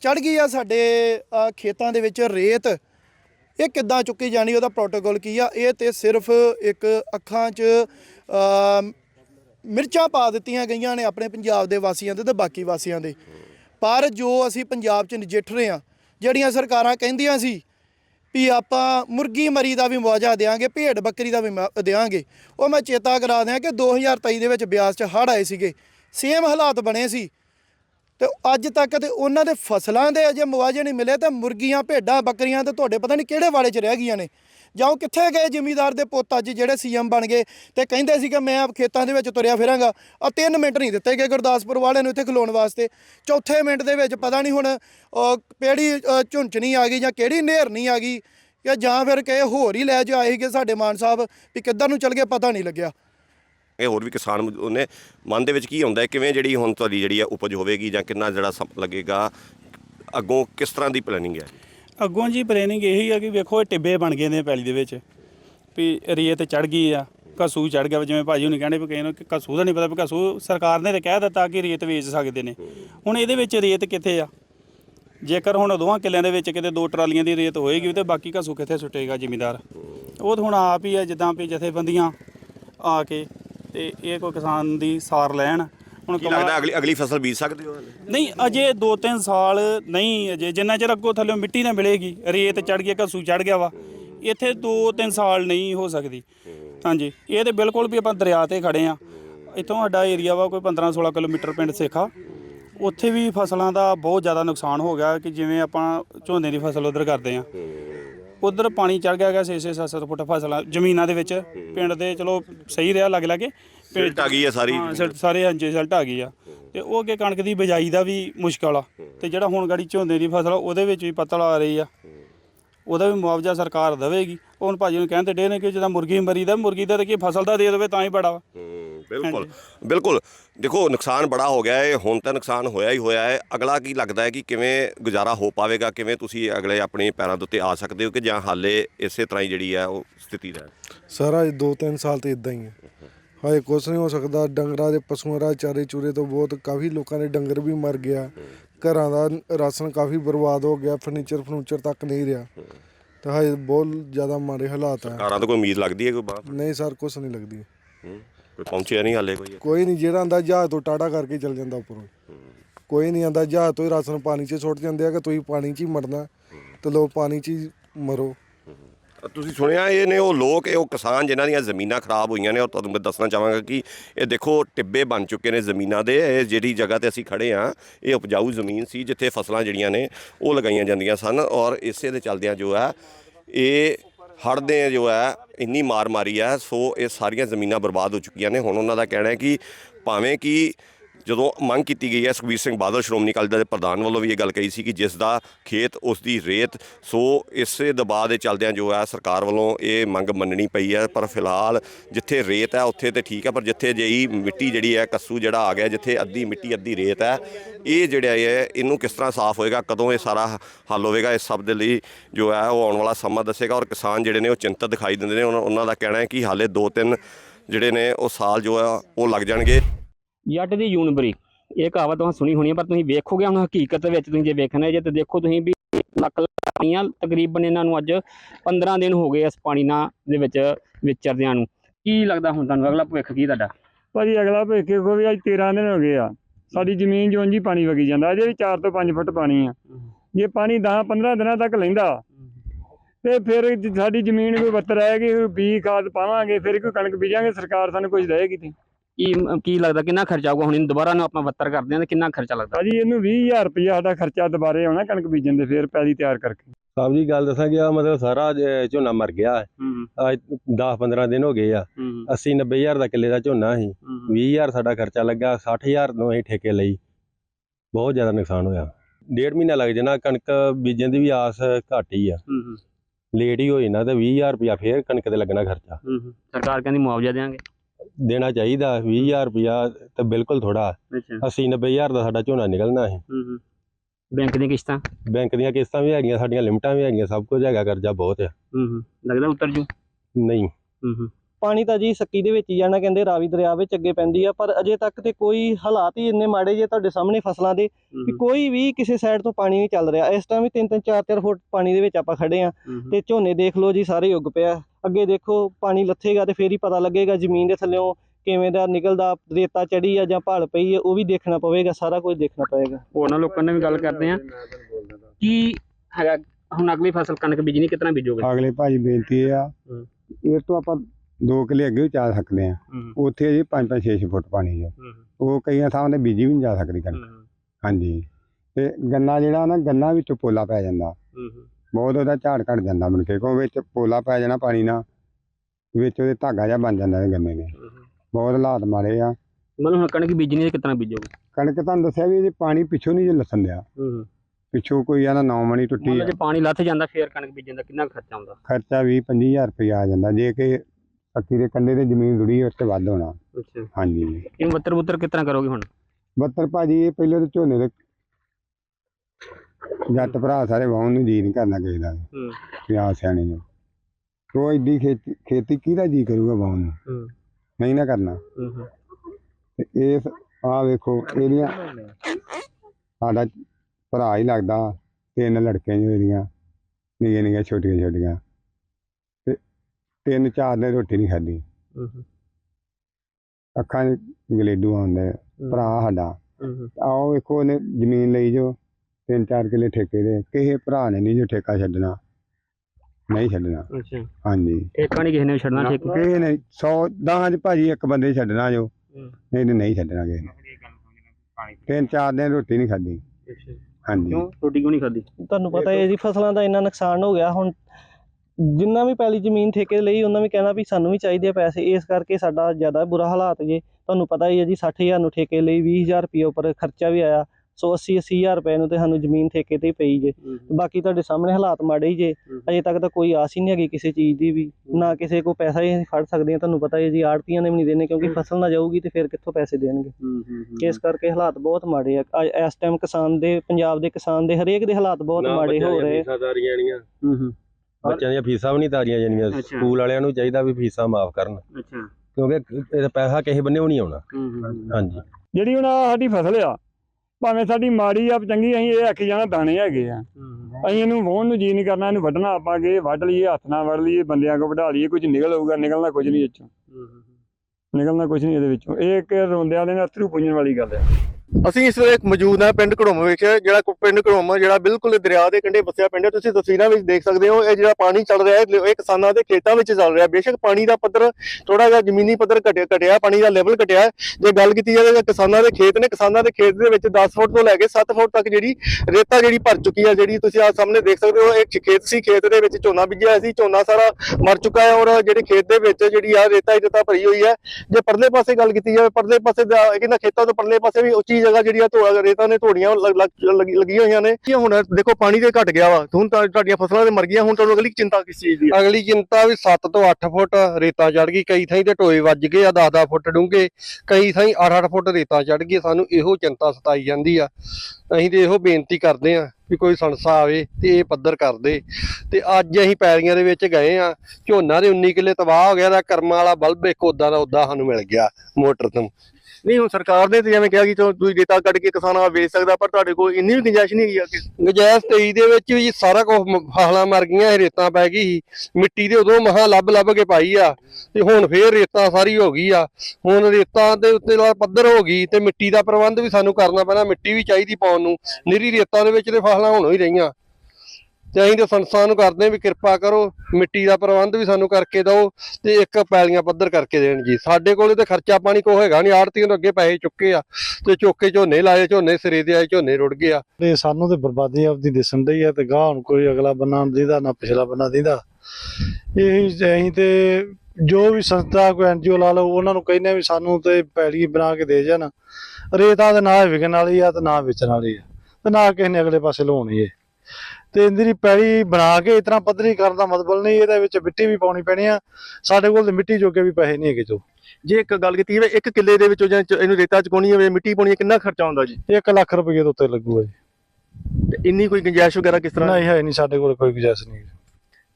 ਚੜ ਗਈ ਆ ਸਾਡੇ ਖੇਤਾਂ ਦੇ ਵਿੱਚ ਰੇਤ ਇਹ ਕਿੱਦਾਂ ਚੁੱਕੀ ਜਾਣੀ ਉਹਦਾ ਪ੍ਰੋਟੋਕੋਲ ਕੀ ਆ? ਇਹ ਤੇ ਸਿਰਫ ਇੱਕ ਅੱਖਾਂ 'ਚ ਮਿਰਚਾਂ ਪਾ ਦਿੱਤੀਆਂ ਗਈਆਂ ਨੇ ਆਪਣੇ ਪੰਜਾਬ ਦੇ ਵਾਸੀਆਂ ਦੇ ਤੇ ਬਾਕੀ ਵਾਸੀਆਂ ਦੇ। ਪਰ ਜੋ ਅਸੀਂ ਪੰਜਾਬ 'ਚ ਨਜਿੱਠ ਰਹੇ ਹਾਂ, ਜਿਹੜੀਆਂ ਸਰਕਾਰਾਂ ਕਹਿੰਦੀਆਂ ਸੀ ਵੀ ਆਪਾਂ ਮੁਰਗੀ ਮਰੀ ਦਾ ਵੀ ਮੁਆਵਜ਼ਾ ਦੇਾਂਗੇ ਭੇਡ ਬੱਕਰੀ ਦਾ ਵੀ ਮੁਆ- ਦੇਾਂਗੇ ਉਹ ਮੈਂ ਚੇਤਾ ਕਰਾ ਦਿਆਂ ਕਿ 2023 ਦੇ ਵਿੱਚ ਬਿਆਸ 'ਚ ਹੜ੍ਹ ਆਏ ਸੀਗੇ। ਸੇਮ ਹਾਲਾਤ ਬਣੇ ਸੀ। ਤੇ ਅੱਜ ਤੱਕ ਤੇ ਉਹਨਾਂ ਦੇ ਫਸਲਾਂ ਦੇ ਅਜੇ ਮੁਆਵਜ਼ੇ ਨਹੀਂ ਮਿਲੇ ਤੇ ਮੁਰਗੀਆਂ ਭੇਡਾਂ ਬੱਕਰੀਆਂ ਤੇ ਤੁਹਾਡੇ ਪਤਾ ਨਹੀਂ ਕਿਹੜੇ ਵਾਲੇ 'ਚ ਰਹਿ ਗਈਆਂ ਨੇ। ਜਾਂ ਉਹ ਕਿੱਥੇ ਗਏ ਜ਼ਿਮੀਦਾਰ ਦੇ ਪੁੱਤ ਅੱਜ ਜਿਹੜੇ ਸੀਐਮ ਬਣ ਗਏ ਤੇ ਕਹਿੰਦੇ ਸੀ ਕਿ ਮੈਂ ਆਪ ਖੇਤਾਂ ਦੇ ਵਿੱਚ ਤੁਰਿਆ ਫਿਰਾਂਗਾ। ਆ 3 ਮਿੰਟ ਨਹੀਂ ਦਿੱਤੇ ਗਏ ਗੁਰਦਾਸਪੁਰ ਵਾਲਿਆਂ ਨੂੰ ਇੱਥੇ ਖਲੋਣ ਵਾਸਤੇ। ਚੌਥੇ ਮਿੰਟ ਦੇ ਵਿੱਚ ਪਤਾ ਨਹੀਂ ਹੁਣ ਕਿਹੜੀ ਅਹ, ਝੁੰਚਣੀ ਆ ਗਈ ਜਾਂ ਕਿਹੜੀ ਨੇਰ ਨਹੀਂ ਆ ਗਈ ਜਾਂ ਜਾਂ ਫਿਰ ਕਹੇ ਹੋਰ ਹੀ ਲੈ ਜਾ ਆਏ ਸੀਗੇ ਸਾਡੇ ਮਾਨ ਸਾਹਿਬ ਵੀ ਕਿੱਧਰ ਨੂੰ ਚਲ ਗਏ ਪਤਾ ਨਹੀਂ ਲੱਗਿਆ।
ਇਹ ਹੋਰ ਵੀ ਕਿਸਾਨ ਮੌਜੂ- ਉਹਨੇ ਮਨ ਦੇ ਵਿੱਚ ਕੀ ਆਉਂਦਾ ਕਿਵੇਂ ਜਿਹੜੀ ਹੁਣ ਤੁਹਾਡੀ ਜਿਹੜੀ ਆ ਉਪਜ ਹੋਵੇਗੀ ਜਾਂ ਕਿੰਨਾ ਜਿਹੜਾ ਲੱਗੇਗਾ ਅੱਗੋਂ ਕਿਸ ਤਰ੍ਹਾਂ ਦੀ ਪਲੈਨਿੰਗ ਹੈ?
ਅੱਗੋਂ ਜੀ ਪਲੈਨਿੰਗ ਇਹੀ ਆ ਕਿ ਵੇਖੋ ਇਹ ਟਿੱਬੇ ਬਣ ਗਏ ਨੇ ਪੈਲੀ ਦੇ ਵਿੱਚ ਵੀ ਰੇਤ ਚੜ ਗਈ ਆ ਕਸੂ ਚੜ ਗਿਆ ਵਾ, ਜਿਵੇਂ ਭਾਜੀ ਉਹਨੇ ਕਹਿੰਦੇ ਵੀ ਕਿਸੇ ਨੂੰ ਕਸੂ ਦਾ ਨਹੀਂ ਪਤਾ ਵੀ ਕਸੂ ਸਰਕਾਰ ਨੇ ਤਾਂ ਕਹਿ ਦਿੱਤਾ ਕਿ ਰੇਤ ਵੇਚ ਸਕਦੇ ਨੇ। ਹੁਣ ਇਹਦੇ ਵਿੱਚ ਰੇਤ ਕਿੱਥੇ ਆ? ਜੇਕਰ ਹੁਣ ਦੋਹਾਂ ਕਿੱਲਿਆਂ ਦੇ ਵਿੱਚ ਕਿਤੇ ਦੋ ਟਰਾਲੀਆਂ ਦੀ ਰੇਤ ਹੋਏਗੀ ਤੇ ਬਾਕੀ ਕਸੂ ਕਿੱਥੇ ਸੁੱਟੇਗਾ ਜ਼ਿਮੀਂਦਾਰ? ਉਹ ਤਾਂ ਹੁਣ ਆਪ ਹੀ ਆ ਜਿੱਦਾਂ ਵੀ ਜਥੇਬੰਦੀਆਂ ਆ ਕੇ ਤੇ ਇਹ ਕੋਈ ਕਿਸਾਨ ਦੀ ਸਾਰ ਲੈਣ। ਹੁਣ
ਕੀ ਲੱਗਦਾ ਅਗਲੀ ਅਗਲੀ ਫਸਲ ਬੀਜ ਸਕਦੇ ਹੋ?
ਨਹੀਂ ਅਜੇ 2-3 ਸਾਲ ਨਹੀਂ ਅਜੇ ਜਿੰਨਾ ਚਿਰ ਅੱਗੋਂ ਥੱਲੇ ਮਿੱਟੀ ਨਾ ਮਿਲੇਗੀ ਰੇਤ ਚੜ ਗਿਆ ਘਸੂ ਚੜ ਗਿਆ ਵਾ ਇੱਥੇ 2-3 ਸਾਲ ਨਹੀਂ ਹੋ ਸਕਦੀ। ਹਾਂਜੀ ਇਹ ਤੇ ਬਿਲਕੁਲ ਵੀ ਆਪਾਂ ਦਰਿਆ ਤੇ ਖੜੇ ਆ। ਇੱਥੋਂ ਸਾਡਾ ਏਰੀਆ ਵਾ ਕੋਈ 15-16 ਕਿਲੋਮੀਟਰ ਪਿੰਡ ਸੇਖਾ। ਉੱਥੇ ਵੀ ਫਸਲਾਂ ਦਾ ਬਹੁਤ ਜ਼ਿਆਦਾ ਨੁਕਸਾਨ ਹੋ ਗਿਆ ਕਿ ਜਿਵੇਂ ਆਪਾਂ ਝੋਨੇ ਦੀ ਫਸਲ ਉਧਰ ਕਰਦੇ ਆ। ਉਧਰ ਪਾਣੀ ਚੜ ਗਿਆ ਹੈਗਾ 6-6 7-7 ਫੁੱਟ ਫਸਲਾਂ ਜ਼ਮੀਨਾਂ ਦੇ ਵਿੱਚ। ਪਿੰਡ ਦੇ ਚਲੋ ਸਹੀ ਰਿਹਾ ਲੱਗ ਲੱਗੇ।
ਸਿਲਟ ਆ ਗਈ ਹੈ ਸਾਰੀ
ਹਾਂ ਸਿਲਟ ਸਾਰੇ ਹਾਂਜੀ ਸਿਲਟ ਆ ਗਈ ਆ। ਤੇ ਉਹ ਅੱਗੇ ਕਣਕ ਦੀ ਬਿਜਾਈ ਦਾ ਵੀ ਮੁਸ਼ਕਲ ਆ। ਤੇ ਜਿਹੜਾ ਹੁਣ ਗਾੜੀ ਝੋਨੇ ਦੀ ਫਸਲ ਆ, ਉਹਦੇ ਵਿੱਚ ਵੀ ਪਤਲ ਆ ਰਹੀ ਆ। ਉਹਦਾ ਵੀ ਮੁਆਵਜ਼ਾ ਸਰਕਾਰ ਦੇਵੇਗੀ। ਹੁਣ ਭਾਜੀ ਨੂੰ ਕਹਿੰਦੇ ਡੇ ਨੇ ਕਿ ਜਦੋਂ ਮੁਰਗੀ ਮਰੀ ਦਾ ਮੁਰਗੀ ਦਾ ਤਾਂ ਕੀ ਫਸਲ ਦਾ ਦੇ ਦੇਵੇ ਤਾਂ ਹੀ ਬੜਾ ਵਾ।
ਬਿਲਕੁਲ ਬਿਲਕੁਲ। ਦੇਖੋ ਨੁਕਸਾਨ ਬੜਾ ਹੋ ਗਿਆ ਹੈ ਹੁਣ ਤਾਂ ਨੁਕਸਾਨ ਹੋਇਆ ਹੀ ਹੋਇਆ ਹੈ ਅਗਲਾ ਕੀ ਲੱਗਦਾ ਹੈ ਕਿ ਕਿਵੇਂ ਗੁਜ਼ਾਰਾ ਹੋ ਪਾਵੇਗਾ ਕਿਵੇਂ ਤੁਸੀਂ ਅਗਲੇ ਆਪਣੇ ਪੈਰਾਂ ਦੇ ਉੱਤੇ ਆ ਸਕਦੇ ਹੋ ਕਿ ਜਾਂ ਹਾਲੇ ਇਸੇ ਤਰ੍ਹਾਂ ਹੀ ਜਿਹੜੀ ਹੈ ਉਹ ਸਥਿਤੀ ਰਹਿ
ਸਾਰਾ 2-3 ਸਾਲ ਤੇ ਇਦਾਂ ਹੀ ਹੈ।
ਹਾਏ ਕੁਛ ਨਹੀਂ ਹੋ ਸਕਦਾ। ਡੰਗਰਾਂ ਦੇ ਪਸ਼ੂਆਂ ਦਾ ਚਾਰੇ ਚੂਰੇ ਤੋਂ ਬਹੁਤ ਕਾਫੀ ਲੋਕਾਂ ਦੇ ਡੰਗਰ ਵੀ ਮਰ ਗਿਆ। ਘਰਾਂ ਦਾ ਰਾਸ਼ਨ ਕਾਫੀ ਬਰਬਾਦ ਹੋ ਗਿਆ ਫਰਨੀਚਰ ਫਰਨੂਚਰ ਤੱਕ ਨਹੀਂ ਰਿਹਾ। ਤਾਂ ਹਾਏ ਬਹੁਤ ਜ਼ਿਆਦਾ ਮਾੜੇ ਹਾਲਾਤ ਆ।
ਕਾਰਾਂ ਤੋਂ ਕੋਈ ਉਮੀਦ ਲੱਗਦੀ ਹੈ ਕੋਈ ਬਾਹਰ?
ਨਹੀਂ ਸਰ ਕੁਛ ਨਹੀਂ ਲੱਗਦੀ।
ਹੂੰ? ਕੋਈ ਪਹੁੰਚਿਆ ਨਹੀਂ ਹਾਲੇ ਕੋਈ?
ਕੋਈ ਨਹੀਂ ਜਿਹੜਾ ਆਂਦਾ ਜਹਾਜ਼ ਤੋਂ ਟਾਟਾ ਕਰਕੇ ਚੱਲ ਜਾਂਦਾ ਉੱਪਰੋਂ। ਕੋਈ ਨਹੀਂ ਆਂਦਾ ਜਹਾਜ਼ ਤੋਂ ਹੀ ਰਾਸ਼ਨ ਪਾਣੀ 'ਚ ਸੁੱਟ ਜਾਂਦੇ ਆ ਕਿ ਤੁਸੀਂ ਪਾਣੀ 'ਚ ਹੀ ਮਰਨਾ। ਤੇ ਲੋ ਪਾਣੀ 'ਚ ਹੀ ਮਰੋ।
ਤੁਸੀਂ ਸੁਣਿਆ ਇਹ ਨੇ ਉਹ ਲੋਕ, ਇਹ ਉਹ ਕਿਸਾਨ ਜਿਨ੍ਹਾਂ ਦੀਆਂ ਜ਼ਮੀਨਾਂ ਖਰਾਬ ਹੋਈਆਂ ਨੇ, ਉਹ ਤੁਹਾਨੂੰ ਮੈਂ ਦੱਸਣਾ ਚਾਹਾਂਗਾ ਕਿ ਇਹ ਦੇਖੋ, ਟਿੱਬੇ ਬਣ ਚੁੱਕੇ ਨੇ ਜ਼ਮੀਨਾਂ ਦੇ, ਇਹ ਜਿਹੜੀ ਜਗ੍ਹਾ ਤੇ ਅਸੀਂ ਖੜੇ ਆ ਇਹ ਉਪਜਾਊ ਜ਼ਮੀਨ ਸੀ ਜਿੱਥੇ ਫਸਲਾਂ ਜਿਹੜੀਆਂ ਨੇ, ਉਹ ਲਗਾਈਆਂ ਜਾਂਦੀਆਂ ਸਨ ਔਰ ਇਸੇ ਦੇ ਚੱਲਦਿਆਂ ਜੋ ਹੈ, ਇਹ ਹੜ੍ਹ ਦੇ ਜੋ ਹੈ, ਇੰਨੀ ਮਾਰ ਮਾਰੀ ਹੈ, ਸੋ ਇਹ ਸਾਰੀਆਂ ਜ਼ਮੀਨਾਂ ਬਰਬਾਦ ਹੋ ਚੁੱਕੀਆਂ ਨੇ। ਹੁਣ ਉਹਨਾਂ ਦਾ ਕਹਿਣਾ ਹੈ ਕਿ ਭਾਵੇਂ ਕਿ ਜਦੋਂ ਮੰਗ ਕੀਤੀ ਗਈ ਹੈ, ਸੁਖਬੀਰ ਸਿੰਘ ਬਾਦਲ, ਸ਼੍ਰੋਮਣੀ ਅਕਾਲੀ ਦਲ ਦੇ ਪ੍ਰਧਾਨ ਵੱਲੋਂ ਵੀ ਇਹ ਗੱਲ ਕਹੀ ਸੀ ਕਿ ਜਿਸ ਦਾ ਖੇਤ, ਉਸ ਦੀ ਰੇਤ, ਸੋ ਇਸੇ ਦਬਾਅ ਦੇ ਚੱਲਦਿਆਂ ਜੋ ਹੈ, ਸਰਕਾਰ ਵੱਲੋਂ ਇਹ ਮੰਗ ਮੰਨਣੀ ਪਈ ਹੈ। ਪਰ ਫਿਲਹਾਲ ਜਿੱਥੇ ਰੇਤ ਹੈ, ਉੱਥੇ ਤੇ ਠੀਕ ਹੈ, ਪਰ ਜਿੱਥੇ ਜਿਹੀ ਮਿੱਟੀ ਜਿਹੜੀ ਹੈ, ਕੱਸੂ ਜਿਹੜਾ ਆ ਗਿਆ, ਜਿੱਥੇ ਅੱਧੀ ਮਿੱਟੀ, ਅੱਧੀ ਰੇਤ ਹੈ, ਇਹ ਜਿਹੜਾ ਹੈ, ਇਹਨੂੰ ਕਿਸ ਤਰ੍ਹਾਂ ਸਾਫ਼ ਹੋਏਗਾ, ਕਦੋਂ ਇਹ ਸਾਰਾ ਹੱਲ ਹੋਵੇਗਾ ਇਸ ਸਭ ਦੇ ਲਈ ਜੋ ਹੈ, ਉਹ ਆਉਣ ਵਾਲਾ ਸਮਾਂ ਦੱਸੇਗਾ ਔਰ ਕਿਸਾਨ ਜਿਹੜੇ ਨੇ, ਉਹ ਚਿੰਤਤ ਦਿਖਾਈ ਦਿੰਦੇ ਨੇ। ਉਹਨਾਂ ਉਹਨਾਂ ਦਾ ਕਹਿਣਾ ਹੈ ਕਿ ਹਾਲੇ 2-3 ਜਿਹੜੇ ਨੇ, ਉਹ ਸਾਲ ਜੋ ਹੈ, ਉਹ ਲੱਗ ਜਾਣਗੇ।
ਜੱਟ ਦੀ ਜੂਨਬਰੀ ਇਹ ਕਹਾਵਤ ਤੁਹਾਨੂੰ ਸੁਣੀ ਹੋਣੀ ਹੈ ਪਰ ਤੁਸੀਂ ਵੇਖੋਗੇ ਹੁਣ ਹਕੀਕਤ ਵਿੱਚ, ਤੁਸੀਂ ਜੇ ਵੇਖਣਾ ਜੇ ਤੇ ਦੇਖੋ ਤੁਸੀਂ ਵੀ ਲੱਖ ਪਾਣੀਆਂ ਤਕਰੀਬਨ ਇਹਨਾਂ ਨੂੰ ਅੱਜ 15 ਦਿਨ ਹੋ ਗਏ ਇਸ ਪਾਣੀ ਨਾਲ ਦੇ ਵਿੱਚ ਵਿਚਰਦਿਆਂ ਨੂੰ। ਕੀ ਲੱਗਦਾ ਹੁਣ ਤੁਹਾਨੂੰ? ਅਗਲਾ ਭਵਿੱਖ ਕੀ ਤੁਹਾਡਾ?
ਭਾਜੀ, ਅਗਲਾ ਭਵਿੱਖ ਕੋ ਵੀ ਅੱਜ 13 ਦਿਨ ਹੋ ਗਏ ਆ। ਸਾਡੀ ਜ਼ਮੀਨ ਜੋ ਜੀ ਪਾਣੀ ਵਗੀ ਜਾਂਦਾ। ਅਜੇ ਵੀ 4 ਤੋਂ 5 ਫੁੱਟ ਪਾਣੀ ਆ। ਜੇ ਪਾਣੀ 10 15 ਦਿਨਾਂ ਤੱਕ ਲੈਂਦਾ, ਤੇ ਫਿਰ ਸਾਡੀ ਜ਼ਮੀਨ ਕੋਈ ਬੱਤਰ ਆਏਗੀ ਬੀ ਖਾਦ ਪਾਵਾਂਗੇ, ਫਿਰ ਕੋਈ ਕਣਕ ਬੀਜਾਂਗੇ, ਸਰਕਾਰ ਸਾਨੂੰ ਕੁਝ ਦੇਏਗੀ ਤੇ
ਕੀ ਕੀ ਲੱਗਦਾ ਕਿੰਨਾ ਖਰਚਾ ਆਊਗਾ? ਹੁਣ ਇਹਨੂੰ ਦੁਬਾਰਾ ਨੂੰ ਆਪਾਂ ਬੱਤਰ ਕਰਦੇ ਹਾਂ ਤੇ ਕਿੰਨਾ ਖਰਚਾ ਲੱਗਦਾ?
ਭਾਜੀ ਇਹਨੂੰ 20000 ਰੁਪਇਆ ਸਾਡਾ ਖਰਚਾ ਦੁਬਾਰੇ ਆਉਣਾ ਕਣਕ ਬੀਜਣ ਦੇ ਫਿਰ ਪੈਲੀ ਤਿਆਰ ਕਰਕੇ।
ਸਾਹਿਬ ਜੀ ਗੱਲ ਦੱਸਾਂ ਕਿ ਆ ਮਤਲਬ ਸਾਰਾ ਝੋਨਾ ਮਰ ਗਿਆ ਅੱਜ 10 15 ਦਿਨ ਹੋ ਗਏ ਆ।
ਹੂੰ
80 90000 ਦਾ ਕਿੱਲੇ ਦਾ ਝੋਨਾ ਸੀ।
ਹੂੰ
20000 ਸਾਡਾ ਖਰਚਾ ਲੱਗਾ 60000 ਨੂੰ ਅਸੀਂ ਠੇਕੇ ਲਈ। ਬਹੁਤ ਜ਼ਿਆਦਾ ਨੁਕਸਾਨ ਹੋਇਆ। ਡੇਢ ਮਹੀਨਾ ਲੱਗ ਜਾਣਾ ਕਣਕ ਬੀਜਣ ਦੀ ਵੀ ਆਸ ਘੱਟ ਹੀ ਆ।
ਹੂੰ
ਲੇਟ ਹੀ ਹੋਈ ਨਾ ਤੇ 20000 ਰੁਪਇਆ ਫੇਰ ਕਣਕ ਤੇ ਲੱਗਣਾ ਖਰਚਾ।
ਸਰਕਾਰ ਕਹਿੰਦੀ ਮੁਆਵਜ਼ਾ ਦੇਵਾਂਗੇ।
ਦੇਣਾ ਚਾਹੀਦਾ 20000 ਰੁਪਇਆ ਤੇ ਬਿਲਕੁਲ ਥੋੜਾ
ਅੱਛਾ।
80 90000 ਦਾ ਸਾਡਾ ਝੋਨਾ ਨਿਕਲਣਾ ਸੀ।
ਹੂੰ ਹੂੰ। ਬੈਂਕ ਦੀਆਂ ਕਿਸ਼ਤਾਂ?
ਬੈਂਕ ਦੀਆਂ ਕਿਸ਼ਤਾਂ ਵੀ ਹੈਗੀਆਂ ਸਾਡੀਆਂ ਲਿਮਟਾਂ ਵੀ ਹੈਗੀਆਂ ਸਭ ਕੁਝ ਹੈਗਾ ਕਰਜ਼ਾ ਬਹੁਤ ਆ।
ਹੂੰ ਹੂੰ। ਲੱਗਦਾ ਉਤਰ ਜੂ?
ਨਹੀਂ।
ਹੂੰ ਹੂੰ।
ਪਾਣੀ ਤਾਂ ਜੀ ਸੱਕੀ ਦੇ ਵਿੱਚ ਹੀ ਜਾਣਾ ਕਹਿੰਦੇ ਰਾਵੀ ਦਰਿਆ ਵਿੱਚ ਅੱਗੇ ਪੈਂਦੀ ਆ ਪਰ ਅਜੇ ਤੱਕ ਤੇ ਕੋਈ ਹਾਲਾਤ ਹੀ ਇੰਨੇ ਮਾੜੇ ਜੇ ਤੁਹਾਡੇ ਸਾਹਮਣੇ ਫਸਲਾਂ ਦੇ ਵੀ ਕੋਈ ਵੀ ਕਿਸੇ ਸਾਈਡ ਤੋਂ ਪਾਣੀ ਨਹੀਂ ਚੱਲ ਰਿਹਾ। ਇਸ ਟਾਈਮ ਵੀ 3-3 4-4 ਫੁੱਟ ਪਾਣੀ ਦੇ ਵਿੱਚ ਆਪਾਂ ਖੜੇ ਆ ਤੇ ਝੋਨੇ ਦੇਖ ਲਓ ਜੀ ਸਾਰੇ ਉੱਗ ਪਿਆ। ਅੱਗੇ ਦੇਖੋ ਪਾਣੀ ਲੱਥੇਗਾ ਤੇ ਫੇਰ ਹੀ ਪਤਾ ਲੱਗੇਗਾ ਜ਼ਮੀਨ ਦੇ ਥੱਲੇੋਂ ਕਿਵੇਂ ਦਾ ਨਿਕਲਦਾ ਰੇਤਾ ਚੜੀ ਆ ਜਾਂ ਭਾਲ ਪਈ ਆ ਉਹ ਵੀ ਦੇਖਣਾ ਪਵੇਗਾ ਸਾਰਾ ਕੁਝ ਦੇਖਣਾ ਪਵੇਗਾ।
ਹੋਰਨਾਂ ਲੋਕਾਂ ਨਾਲ ਵੀ ਗੱਲ ਕਰਦੇ ਆ ਕੀ ਹੈਗਾ ਹੁਣ ਅਗਲੀ ਫਸਲ ਕਣਕ ਬੀਜਣੀ ਕਿਤਨਾ ਬੀਜੋਗੇ?
ਅਗਲੇ ਭਾਜੀ ਬੇਨਤੀ ਇਹ ਆ। ਇਹ ਤੋਂ ਆਪਾਂ 2 ਕਿਲੇ ਅੱਗੇ ਵੀ ਜਾ ਸਕਦੇ ਆ ਉੱਥੇ ਜੀ 5-5 6 ਫੁੱਟ ਪਾਣੀ ਜੋ।
ਹੂੰ
ਉਹ ਕਈਆਂ ਥਾਵਾਂ ਤੇ ਬੀਜੀ ਵੀ ਨਹੀਂ ਜਾ ਸਕਦੀ ਕਣਕ। ਹਾਂਜੀ। ਤੇ ਗੰਨਾ ਜਿਹੜਾ ਨਾ ਗੰਨਾ ਵਿੱਚ ਪੋਲਾ ਪੈ ਜਾਂਦਾ।
ਹੂੰ।
ਬਹੁਤ ਉਹਦਾ ਝਾੜ ਘਟ ਜਾਂਦਾ ਮੁੜ ਕੇ ਕਿਉਂ ਵਿੱਚ ਪੋਲਾ ਪੈ ਜਾਣਾ ਪਾਣੀ ਨਾਲ ਵਿੱਚ ਉਹਦੇ ਧਾਗਾ ਜਿਹਾ ਬਣ ਜਾਂਦਾ ਇਹ ਗੰਨੇ ਦੇ। ਬਹੁਤ ਹਾਲਾਤ ਮਾੜੇ ਆ।
ਮਤਲਬ ਹੁਣ ਕਣਕ ਬੀਜਣੀ ਹੈ ਕਿਤਨਾ ਬੀਜੋਗੇ?
ਕਣਕ ਤੁਹਾਨੂੰ ਦੱਸਿਆ ਵੀ ਇਹ ਪਾਣੀ ਪਿੱਛੋਂ ਨਹੀਂ ਜੇ ਲੱਸਣ ਦਿਆ। ਪਿੱਛੋਂ ਕੋਈ ਆ ਨਾ ਨੌ ਮਣੀ ਟੁੱਟੀ
ਜੇ ਪਾਣੀ ਲੱਥ ਜਾਂਦਾ ਫੇਰ ਕਣਕ ਬੀਜਣ ਦਾ ਕਿੰਨਾ ਕੁ ਖਰਚਾ ਆਉਂਦਾ?
ਖਰਚਾ 20 25000 ਰੁਪਇਆ ਆ ਜਾਂਦਾ। ਜੇ ਕਿ ਅੱਕੀ ਦੇ ਕੰਢੇ ਤੇ ਜ਼ਮੀਨ ਜੁੜੀ ਉਸ ਤੇ ਵੱਧ ਹੋਣਾ।
ਅੱਛਾ।
ਹਾਂਜੀ।
ਇਹ ਬੱਤਰ ਬੁੱਤਰ ਕਿਤਨਾ ਕਰੋਗੇ ਹੁਣ?
ਬੱਤਰ ਭਾਜੀ ਇਹ ਪਹਿਲੇ ਤੇ ਝੋਨੇ ਦੇ ਜੱਟ ਭਰਾ ਸਾਰੇ ਵਾਹਣ ਨੂੰ ਜੀ ਨਹੀਂ ਕਰਨਾ ਕਿਸੇ ਦਾ
ਹੂੰ।
ਪਿਆ ਸਿਆਣੇ ਨੂੰ। ਉਹ ਏਡੀ ਖੇਤੀ ਖੇਤੀ ਕਿਹਦਾ ਜੀ ਕਰੂਗਾ ਵਾਹਣ ਨੂੰ?
ਹੂੰ।
ਨਹੀਂ ਨਾ ਕਰਨਾ।
ਹੂੰ ਹੂੰ।
ਤੇ ਇਸ ਆ ਵੇਖੋ ਇਹਦੀਆਂ ਸਾਡਾ ਭਰਾ ਹੀ ਲੱਗਦਾ ਤਿੰਨ ਲੜਕੇ ਜੋ ਇਹਦੀਆਂ ਨਿੱਕੀਆਂ ਨਿੱਕੀਆਂ ਛੋਟੀਆਂ ਛੋਟੀਆਂ। ਤੇ ਤਿੰਨ ਚਾਰ ਦਿਨ ਰੋਟੀ ਨਹੀਂ ਖਾਧੀ। ਅੱਖਾਂ 'ਚ ਗਲੇਡੂ ਆਉਂਦੇ ਭਰਾ ਸਾਡਾ। ਆਓ ਵੇਖੋ ਉਹਨੇ ਜ਼ਮੀਨ ਲਈ ਜੋ ਤਿੰਨ ਚਾਰ ਕਿੱਲੇ ਠੇਕੇ ਦੇ ਕਿਸੇ ਭਰਾ ਨੇ ਨਹੀਂ ਜੋ ਠੇਕਾ ਛੱਡਣਾ ਨਹੀਂ ਛੱਡਣਾ।
ਅੱਛਾ।
ਹਾਂਜੀ।
ਠੇਕਾ ਨਹੀਂ ਕਿਸੇ ਨੇ ਵੀ ਛੱਡਣਾ ਠੇਕਾ?
ਕਿਸੇ ਨੇ 100 ਦਹਾਂ ਚ ਭਾਜੀ ਇੱਕ ਬੰਦੇ ਛੱਡਣਾ ਜੋ। ਨਹੀਂ ਨਹੀਂ ਛੱਡਣਾ ਕਿਸੇ ਨੇ। ਤਿੰਨ ਚਾਰ ਦਿਨ ਰੋਟੀ ਨਹੀਂ ਖਾਧੀ।
ਅੱਛਾ।
ਹਾਂਜੀ।
ਕਿਉਂ? ਰੋਟੀ ਕਿਉਂ ਨਹੀਂ ਖਾਦੀ
ਤੁਹਾਨੂੰ ਪਤਾ ਹੈ ਜੀ ਫਸਲਾਂ ਦਾ ਇੰਨਾ ਨੁਕਸਾਨ ਹੋ ਗਿਆ ਹੁਣ ਜਿੰਨਾ ਵੀ ਪਹਿਲੀ ਜ਼ਮੀਨ ਠੇਕੇ ਲਈ ਉਹਨਾਂ ਵੀ ਕਹਿਣਾ ਵੀ ਸਾਨੂੰ ਵੀ ਚਾਹੀਦੇ ਆ ਪੈਸੇ ਇਸ ਕਰਕੇ ਸਾਡਾ ਜ਼ਿਆਦਾ ਬੁਰਾ ਹਾਲਾਤ ਜੇ। ਤੁਹਾਨੂੰ ਪਤਾ ਹੀ ਹੈ ਜੀ 60000 ਨੂੰ ਠੇਕੇ ਲਈ 20000 ਰੁਪਏ ਉੱਪਰ ਖਰਚਾ ਵੀ ਆਇਆ। ਸੋ 80 80000 ਰੁਪਏ ਨੂੰ ਤੇ ਸਾਨੂੰ ਜ਼ਮੀਨ ਠੇਕੇ ਤੇ ਹੀ ਪਈ ਜੇ। ਤੇ ਬਾਕੀ ਤੁਹਾਡੇ ਸਾਹਮਣੇ ਹਾਲਾਤ ਮਾੜੇ ਹੀ ਜੇ। ਅਜੇ ਤੱਕ ਤਾਂ ਕੋਈ ਆਸ ਹੀ ਨਹੀਂ ਹੈਗੀ ਕਿਸੇ ਚੀਜ਼ ਦੀ ਵੀ। ਨਾ ਕਿਸੇ ਕੋ ਪੈਸਾ ਹੀ ਅਸੀਂ ਫੜ ਸਕਦੇ ਹਾਂ ਤੁਹਾਨੂੰ ਪਤਾ ਹੀ ਜੀ ਆੜਤੀਆਂ ਨੇ ਵੀ ਨਹੀਂ ਦੇਣੇ ਕਿਉਂਕਿ ਫਸਲ ਨਾ ਜਾਊਗੀ ਤੇ ਫਿਰ ਕਿੱਥੋਂ ਪੈਸੇ ਦੇਣਗੇ?
ਹੂੰ ਹੂੰ
ਇਸ ਕਰਕੇ ਹਾਲਾਤ ਬਹੁਤ ਮਾੜੇ ਆ। ਇਸ ਟਾਈਮ ਕਿਸਾਨ ਦੇ ਪੰਜਾਬ ਦੇ ਕਿਸਾਨ ਦੇ ਹਰੇਕ ਦੇ ਹਾਲਾਤ ਬਹੁਤ ਮਾੜੇ ਹੋ ਰਹੇ।
ਬੱਚਿਆਂ ਦੀਆਂ ਫੀਸਾਂ ਵੀ ਨਹੀਂ ਤਾਰੀਆਂ ਜਾਣੀਆਂ। ਸਕੂਲ ਵਾਲਿਆਂ ਨੂੰ ਚਾਹੀਦਾ ਵੀ ਫੀਸਾਂ ਮਾਫ ਕਰਨ।
ਅੱਛਾ।
ਕਿਉਂਕਿ ਪੈਸਾ ਕਿਸੇ ਬੰਨੇ ਨਹੀਂ ਆਉਣਾ। ਹਾਂਜੀ।
ਜਿਹੜੀ ਹੁਣ ਸਾਡੀ ਫਸਲ ਆ ਭਾਵੇਂ ਸਾਡੀ ਮਾੜੀ ਆ ਚੰਗੀ ਅਸੀਂ ਇਹ ਆਖੀ ਜਾਣਾ ਦਾਣੇ ਹੈਗੇ ਆ। ਅਸੀਂ ਇਹਨੂੰ ਵਾਹੁਣ ਨੂੰ ਜੀ ਨਹੀਂ ਕਰਨਾ ਇਹਨੂੰ ਵੱਢਣਾ ਆਪਾਂ ਕਿ ਵੱਢ ਲਈਏ ਹੱਥ ਨਾਲ ਵੱਢ ਲਈਏ ਬੰਦਿਆਂ ਕੋ ਵਢਾ ਲਈਏ ਕੁਝ ਨਿਕਲ ਆਊਗਾ ਨਿਕਲਣਾ ਕੁਝ ਨਹੀਂ ਵਿੱਚੋਂ। ਨਿਕਲਣਾ ਕੁਝ ਨਹੀਂ ਇਹਦੇ ਵਿੱਚੋਂ। ਇਹ ਇੱਕ ਰੋਂਦਿਆਂ ਦੇ ਨਾਲ ਅਥਰੂ ਪੁੰਜਣ ਵਾਲੀ ਗੱਲ ਹੈ।
ਅਸੀਂ ਇਸ ਵੇਲੇ ਮੌਜੂਦ ਹਾਂ ਪਿੰਡ ਘੜੋਮ ਵਿੱਚ, ਜਿਹੜਾ ਪਿੰਡ ਘੜੋਮ ਜਿਹੜਾ ਬਿਲਕੁਲ ਦਰਿਆ ਦੇ ਕੰਢੇ ਵਸਿਆ ਪਿੰਡ ਹੈ। ਤੁਸੀਂ ਤਸਵੀਰਾਂ ਵਿੱਚ ਦੇਖ ਸਕਦੇ ਹੋ, ਇਹ ਜਿਹੜਾ ਪਾਣੀ ਚੱਲ ਰਿਹਾ ਹੈ, ਇਹ ਕਿਸਾਨਾਂ ਦੇ ਖੇਤਾਂ ਵਿੱਚ ਚੱਲ ਰਿਹਾ। ਬੇਸ਼ੱਕ ਪਾਣੀ ਦਾ ਪੱਧਰ ਥੋੜਾ ਜਿਹਾ ਜ਼ਮੀਨੀ ਪੱਧਰ ਘਟਿਆ ਘਟਿਆ, ਪਾਣੀ ਦਾ ਲੈਵਲ ਘਟਿਆ ਜੇ ਗੱਲ ਕੀਤੀ ਜਾਵੇ ਕਿਸਾਨਾਂ ਦੇ ਖੇਤ ਨੇ, ਕਿਸਾਨਾਂ ਦੇ ਖੇਤ ਦੇ ਵਿੱਚ 10 ਫੁੱਟ ਤੋਂ ਲੈ ਕੇ 7 ਫੁੱਟ ਤੱਕ ਜਿਹੜੀ ਰੇਤਾ ਜਿਹੜੀ ਭਰ ਚੁੱਕੀ ਹੈ, ਜਿਹੜੀ ਤੁਸੀਂ ਆ ਸਾਹਮਣੇ ਦੇਖ ਸਕਦੇ ਹੋ ਇੱਕ ਖੇਤ ਸੀ, ਖੇਤ ਦੇ ਵਿੱਚ ਝੋਨਾ ਬੀਜਿਆ ਹੋਇਆ ਸੀ, ਝੋਨਾ ਸਾਰਾ ਮਰ ਚੁੱਕਾ ਹੈ ਔਰ ਜਿਹੜੇ ਖੇਤ ਦੇ ਵਿੱਚ ਜਿਹੜੀ ਆ ਰੇਤਾ ਹੀ ਰੇਤਾ ਭਰੀ ਹੋਈ ਹੈ। ਜੇ ਪਰਲੇ ਪਾਸੇ ਗੱਲ ਕੀਤੀ ਜਾਵੇ, ਪਰਲੇ ਪਾਸੇ ਦਾ ਇਹਨਾਂ ਖੇਤਾਂ ਤੋਂ ਪਰਲੇ ਪਾਸੇ ਵੀ ਉੱਚੀ ਜਗ੍ਹਾ ਜਿਹੜੀ ਆ ਧੋ ਰੇਤਾਂ ਨੇ ਧੋੜੀਆਂ ਲੱਗੀਆਂ ਹੋਈਆਂ ਨੇ। ਕੀ ਹੁਣ ਦੇਖੋ ਪਾਣੀ ਤੇ ਘਟ ਗਿਆ ਵਾ। ਹੁਣ ਤਾਂ ਤੁਹਾਡੀਆਂ ਫਸਲਾਂ ਤੇ ਮਰ ਗਈਆਂ, ਹੁਣ ਤੁਹਾਨੂੰ ਅਗਲੀ ਚਿੰਤਾ ਕਿਸ ਚੀਜ਼ ਦੀ
ਅਗਲੀ ਚਿੰਤਾ ਵੀ 7 ਤੋਂ 8 ਫੁੱਟ ਰੇਤਾ ਚੜ ਗਈ। ਕਈ ਥਾਈਂ ਤੇ ਟੋਏ ਵੱਜ ਗਏ ਆ 10-10 ਫੁੱਟ ਡੂੰਘੇ। ਕਈ ਥਾਈਂ 8-8 ਫੁੱਟ ਰੇਤਾ ਚੜ ਗਈ ਸਾਨੂੰ ਇਹੋ ਚਿੰਤਾ ਸਤਾਈ ਜਾਂਦੀ ਆ। ਅਸੀਂ ਤੇ ਇਹੋ ਬੇਨਤੀ ਕਰਦੇ ਆ ਵੀ ਕੋਈ ਸੰਸਾ ਆਵੇ ਤੇ ਇਹ ਪੱਧਰ ਕਰ ਦੇ। ਤੇ ਅੱਜ ਅਸੀਂ ਪੈਰੀਆਂ ਦੇ ਵਿੱਚ ਗਏ ਆ। ਝੋਨਾ ਦੇ 19 ਕਿੱਲੇ ਤਬਾਹ ਹੋ ਗਿਆ ਦਾ ਕਰਮਾਂ ਵਾਲਾ ਬਲਬ ਇੱਕ ਉਦਾਂ ਦਾ ਉਦਾਂ ਸਾਨੂੰ ਮਿਲ ਗਿਆ ਮੋਟਰ ਤੋਂ।
ਨਹੀਂ, ਹੁਣ ਸਰਕਾਰ ਨੇ ਤੇ ਜਿਵੇਂ ਕਿਹਾ ਕਿ ਚਲੋ ਤੁਸੀਂ ਰੇਤਾ ਕੱਢ ਕੇ ਕਿਸਾਨਾਂ ਵੇਚ ਸਕਦਾ, ਪਰ ਤੁਹਾਡੇ ਕੋਲ ਇੰਨੀ ਵੀ ਗੁੰਜਾਇਸ਼ ਨਹੀਂ ਹੈਗੀ ਆ ਕਿ
ਗਜੈਸ 23 ਦੇ ਵਿੱਚ ਵੀ ਸਾਰਾ ਕੁਝ ਫਸਲਾਂ ਮਰ ਗਈਆਂ, ਇਹ ਰੇਤਾਂ ਪੈ ਗਈ ਸੀ। ਮਿੱਟੀ ਦੇ ਉਦੋਂ ਮਹਾ ਲੱਭ ਲੱਭ ਕੇ ਪਾਈ ਆ, ਤੇ ਹੁਣ ਫੇਰ ਰੇਤਾਂ ਸਾਰੀ ਹੋ ਗਈ ਆ। ਹੁਣ ਰੇਤਾਂ ਦੇ ਉੱਤੇ ਨਾਲ ਪੱਧਰ ਹੋ ਗਈ, ਤੇ ਮਿੱਟੀ ਦਾ ਪ੍ਰਬੰਧ ਵੀ ਸਾਨੂੰ ਕਰਨਾ ਪੈਣਾ, ਮਿੱਟੀ ਵੀ ਚਾਹੀਦੀ ਪਾਉਣ ਨੂੰ। ਨਿਰੀ ਰੇਤਾਂ ਦੇ ਵਿੱਚ ਤੇ ਫਸਲਾਂ ਹੁਣ ਹੀ ਰਹੀਆਂ। ਤੇ ਅਸੀਂ ਤੇ ਸੰਸਥਾ ਨੂੰ ਕਰਦੇ ਵੀ ਕਿਰਪਾ ਕਰੋ, ਮਿੱਟੀ ਦਾ ਪ੍ਰਬੰਧ ਵੀ ਸਾਨੂੰ ਕਰਕੇ ਦਿਓ ਤੇ ਇੱਕ ਪੈਲੀਆਂ ਪੱਧਰ ਕਰਕੇ ਦੇਣ ਜੀ। ਸਾਡੇ ਕੋਲੇ ਤੇ ਖਰਚਾ ਪਾਣੀ ਕੋ ਹੈਗਾ ਨਹੀਂ, ਆੜਤੀਆਂ ਤੋਂ ਅੱਗੇ ਪੈਸੇ ਚੁੱਕੇ ਆ ਤੇ ਚੁੱਕ ਝੋਨੇ ਲਾਏ, ਝੋਨੇ ਸਿਰੇ ਦੇ ਆਏ, ਝੋਨੇ ਰੁੜ ਗਏ
ਤੇ ਸਾਨੂੰ ਤੇ ਬਰਬਾਦੀ ਆਪਦੀ ਦਿਸਣ ਡਈ ਆ ਤੇ ਗਾਹ ਹੁਣ ਕੋਈ ਅਗਲਾ ਬੰਨਾ ਦੀਦਾ, ਨਾ ਪਿਛਲਾ ਬੰਨਾ ਦੀਦਾ। ਇਹ ਅਸੀਂ ਤੇ ਜੋ ਵੀ ਸੰਸਥਾ, ਕੋਈ ਐਨਜੀਓ ਲਾ ਲਓ, ਉਹਨਾਂ ਨੂੰ ਕਹਿੰਦੇ ਵੀ ਸਾਨੂੰ ਤੇ ਪੈਲੀ ਬਣਾ ਕੇ ਦੇ ਜਾਣ। ਰੇਤਾ ਤੇ ਨਾ ਵਿਕਣ ਵਾਲੀ ਆ ਤੇ ਨਾ ਵੇਚਣ ਵਾਲੀ ਆ। ਤੇ ਨਾ ਕਿਸੇ ਨੇ ਅਗਲੇ ਪਾਸੇ ਲਾਉਣੀ ਏ। ਤੇ ਇਹਦੀ ਪੈਲੀ ਬਣਾ ਕੇ ਇਤਨਾ ਪੱਧਰੀ ਕਰਨ ਦਾ ਮਤਲਬ ਨਹੀਂ ਇਹਦੇ ਵਿੱਚ ਮਿੱਟੀ ਵੀ ਪਾਉਣੀ ਪੈਣੀ ਆ। ਸਾਡੇ ਕੋਲ ਤੇ ਮਿੱਟੀ ਜੋਗੇ ਵੀ ਪੈਸੇ ਨਹੀਂ ਹੈਗੇ ਜੋ।
ਜੇ ਇੱਕ ਗੱਲ ਕੀਤੀ ਜਾਵੇ ਇੱਕ ਕਿੱਲੇ ਦੇ ਵਿੱਚੋਂ ਜਾਂ ਇਹਨੂੰ ਰੇਤਾ ਚੁਕਾਉਣੀ ਹੋਵੇ ਮਿੱਟੀ ਪਾਉਣੀ ਕਿੰਨਾ ਖਰਚਾ ਆਉਂਦਾ ਜੀ?
1 ਲੱਖ ਰੁਪਏ ਦੇ ਉੱਤੇ ਲੱਗੂਗਾ ਜੀ।
ਤੇ ਇੰਨੀ ਕੋਈ ਗੁੰਜਾਇਸ਼ ਵਗੈਰਾ ਕਿਸ ਤਰ੍ਹਾਂ?
ਨਹੀਂ ਹੈ ਨਹੀਂ ਸਾਡੇ ਕੋਲ ਕੋਈ ਗੁਜਾਇਸ਼ ਨਹੀਂ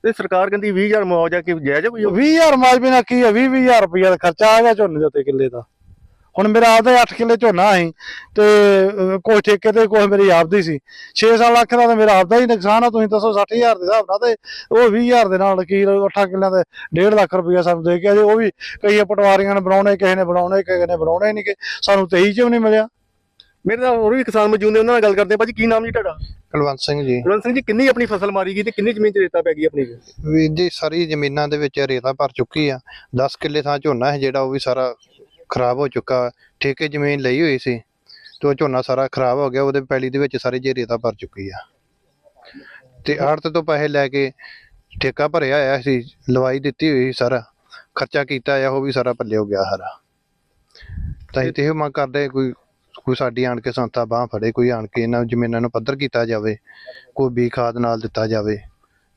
ਤੇ ਸਰਕਾਰ ਕਹਿੰਦੀ 20000 ਮੁਆਵਜ਼ਾ ਕਿ ਜਾਇਜ਼ ਕੋਈ ਉਹ?
20000 ਮਾਜਬੀ ਨਾਲ ਕੀ ਹੈ? 20 20000 ਰੁਪਇਆ ਦਾ ਖਰਚਾ ਆ ਗਿਆ ਝੋਨੇ ਦੇ ਉੱਤੇ ਕਿੱਲੇ ਦਾ। ਹੁਣ ਮੇਰਾ ਆਪਦਾ 8 ਕਿੱਲੇ ਝੋਨਾ ਸੀ ਤੇ ਕੁਛ ਠੇਕੇ ਤੇ ਕੁਛ ਮੇਰੀ ਆਪਦੀ ਸੀ। 6-7 ਲੱਖ ਦਾ ਤਾਂ ਮੇਰਾ ਆਪਦਾ ਹੀ ਨੁਕਸਾਨ ਆ ਤੁਸੀਂ ਦੱਸੋ 60000 ਦੇ ਹਿਸਾਬ ਨਾਲ ਤੇ ਉਹ 20000 ਦੇ ਨਾਲ ਕੀ 8 ਕਿੱਲਿਆਂ ਦੇ 1.5 ਲੱਖ ਰੁਪਇਆ ਸਾਨੂੰ ਦੇ ਕੇ ਅਜੇ ਉਹ ਵੀ ਕਈ ਪਟਵਾਰੀਆਂ ਨੇ ਬਣਾਉਣੇ ਕਿਸੇ ਨੇ ਬਣਾਉਣੇ ਕਿਸੇ ਨੇ ਬਣਾਉਣੇ ਨਹੀਂ ਕਿ ਸਾਨੂੰ 23 ਚ ਵੀ ਨਹੀਂ ਮਿਲਿਆ।
ਮੇਰੇ ਨਾਲ ਹੋਰ ਵੀ ਕਿਸਾਨ ਮੌਜੂਦ ਨੇ ਉਹਨਾਂ ਨਾਲ ਗੱਲ ਕਰਦੇ ਹਾਂ। ਭਾਜੀ ਕੀ ਨਾਮ ਜੀ ਤੁਹਾਡਾ?
ਕੁਲਵੰਤ ਸਿੰਘ ਜੀ।
ਕੁਲਵੰਤ ਸਿੰਘ ਜੀ ਕਿੰਨੀ ਆਪਣੀ ਫਸਲ ਮਾਰੀ ਗਈ ਤੇ ਕਿੰਨੀ ਜ਼ਮੀਨ 'ਚ ਰੇਤਾ ਪੈ ਗਈ ਆਪਣੀ?
ਵੀਰ ਜੀ ਸਾਰੀ ਜ਼ਮੀਨਾਂ ਦੇ ਵਿੱਚ ਰੇਤਾ ਭਰ ਚੁੱਕੀ ਆ। 10 ਕਿੱਲੇ ਥਾਂ ਝੋਨਾ ਹੈ ਜਿਹੜਾ ਉਹ ਵੀ ਸਾਰਾ ਖਰਾਬ ਹੋ ਚੁੱਕਾ, ਠੇਕੇ ਜ਼ਮੀਨ ਲਈ ਹੋਈ ਸੀ, ਤੇ ਉਹ ਝੋਨਾ ਸਾਰਾ ਖਰਾਬ ਹੋ ਗਿਆ, ਉਹਦੇ ਪੈਲੀ ਦੇ ਵਿੱਚ ਸਾਰੀ ਜੇ ਰੇਤਾ ਭਰ ਚੁੱਕੀ ਆ। ਤੇ ਆੜਤ ਤੋਂ ਪੈਸੇ ਲੈ ਕੇ ਠੇਕਾ ਭਰਿਆ ਹੋਇਆ ਸੀ, ਲਵਾਈ ਦਿੱਤੀ ਹੋਈ ਸੀ ਸਾਰਾ, ਖਰਚਾ ਕੀਤਾ ਆ, ਉਹ ਵੀ ਸਾਰਾ ਪੱਲੇ ਹੋ ਗਿਆ ਸਾਰਾ। ਤਾਂ ਅਸੀਂ ਤੇ ਇਹ ਮੰਗ ਕਰਦੇ ਕੋਈ ਕੋਈ ਸਾਡੀ ਆਣ ਕੇ ਸੰਸਥਾ ਬਾਹ ਫੜੇ, ਕੋਈ ਆਣ ਕੇ ਇਹਨਾਂ ਜ਼ਮੀਨਾਂ ਨੂੰ ਪੱਧਰ ਕੀਤਾ ਜਾਵੇ, ਕੋਈ ਬੀ ਖਾਦ ਨਾਲ ਦਿੱਤਾ ਜਾਵੇ।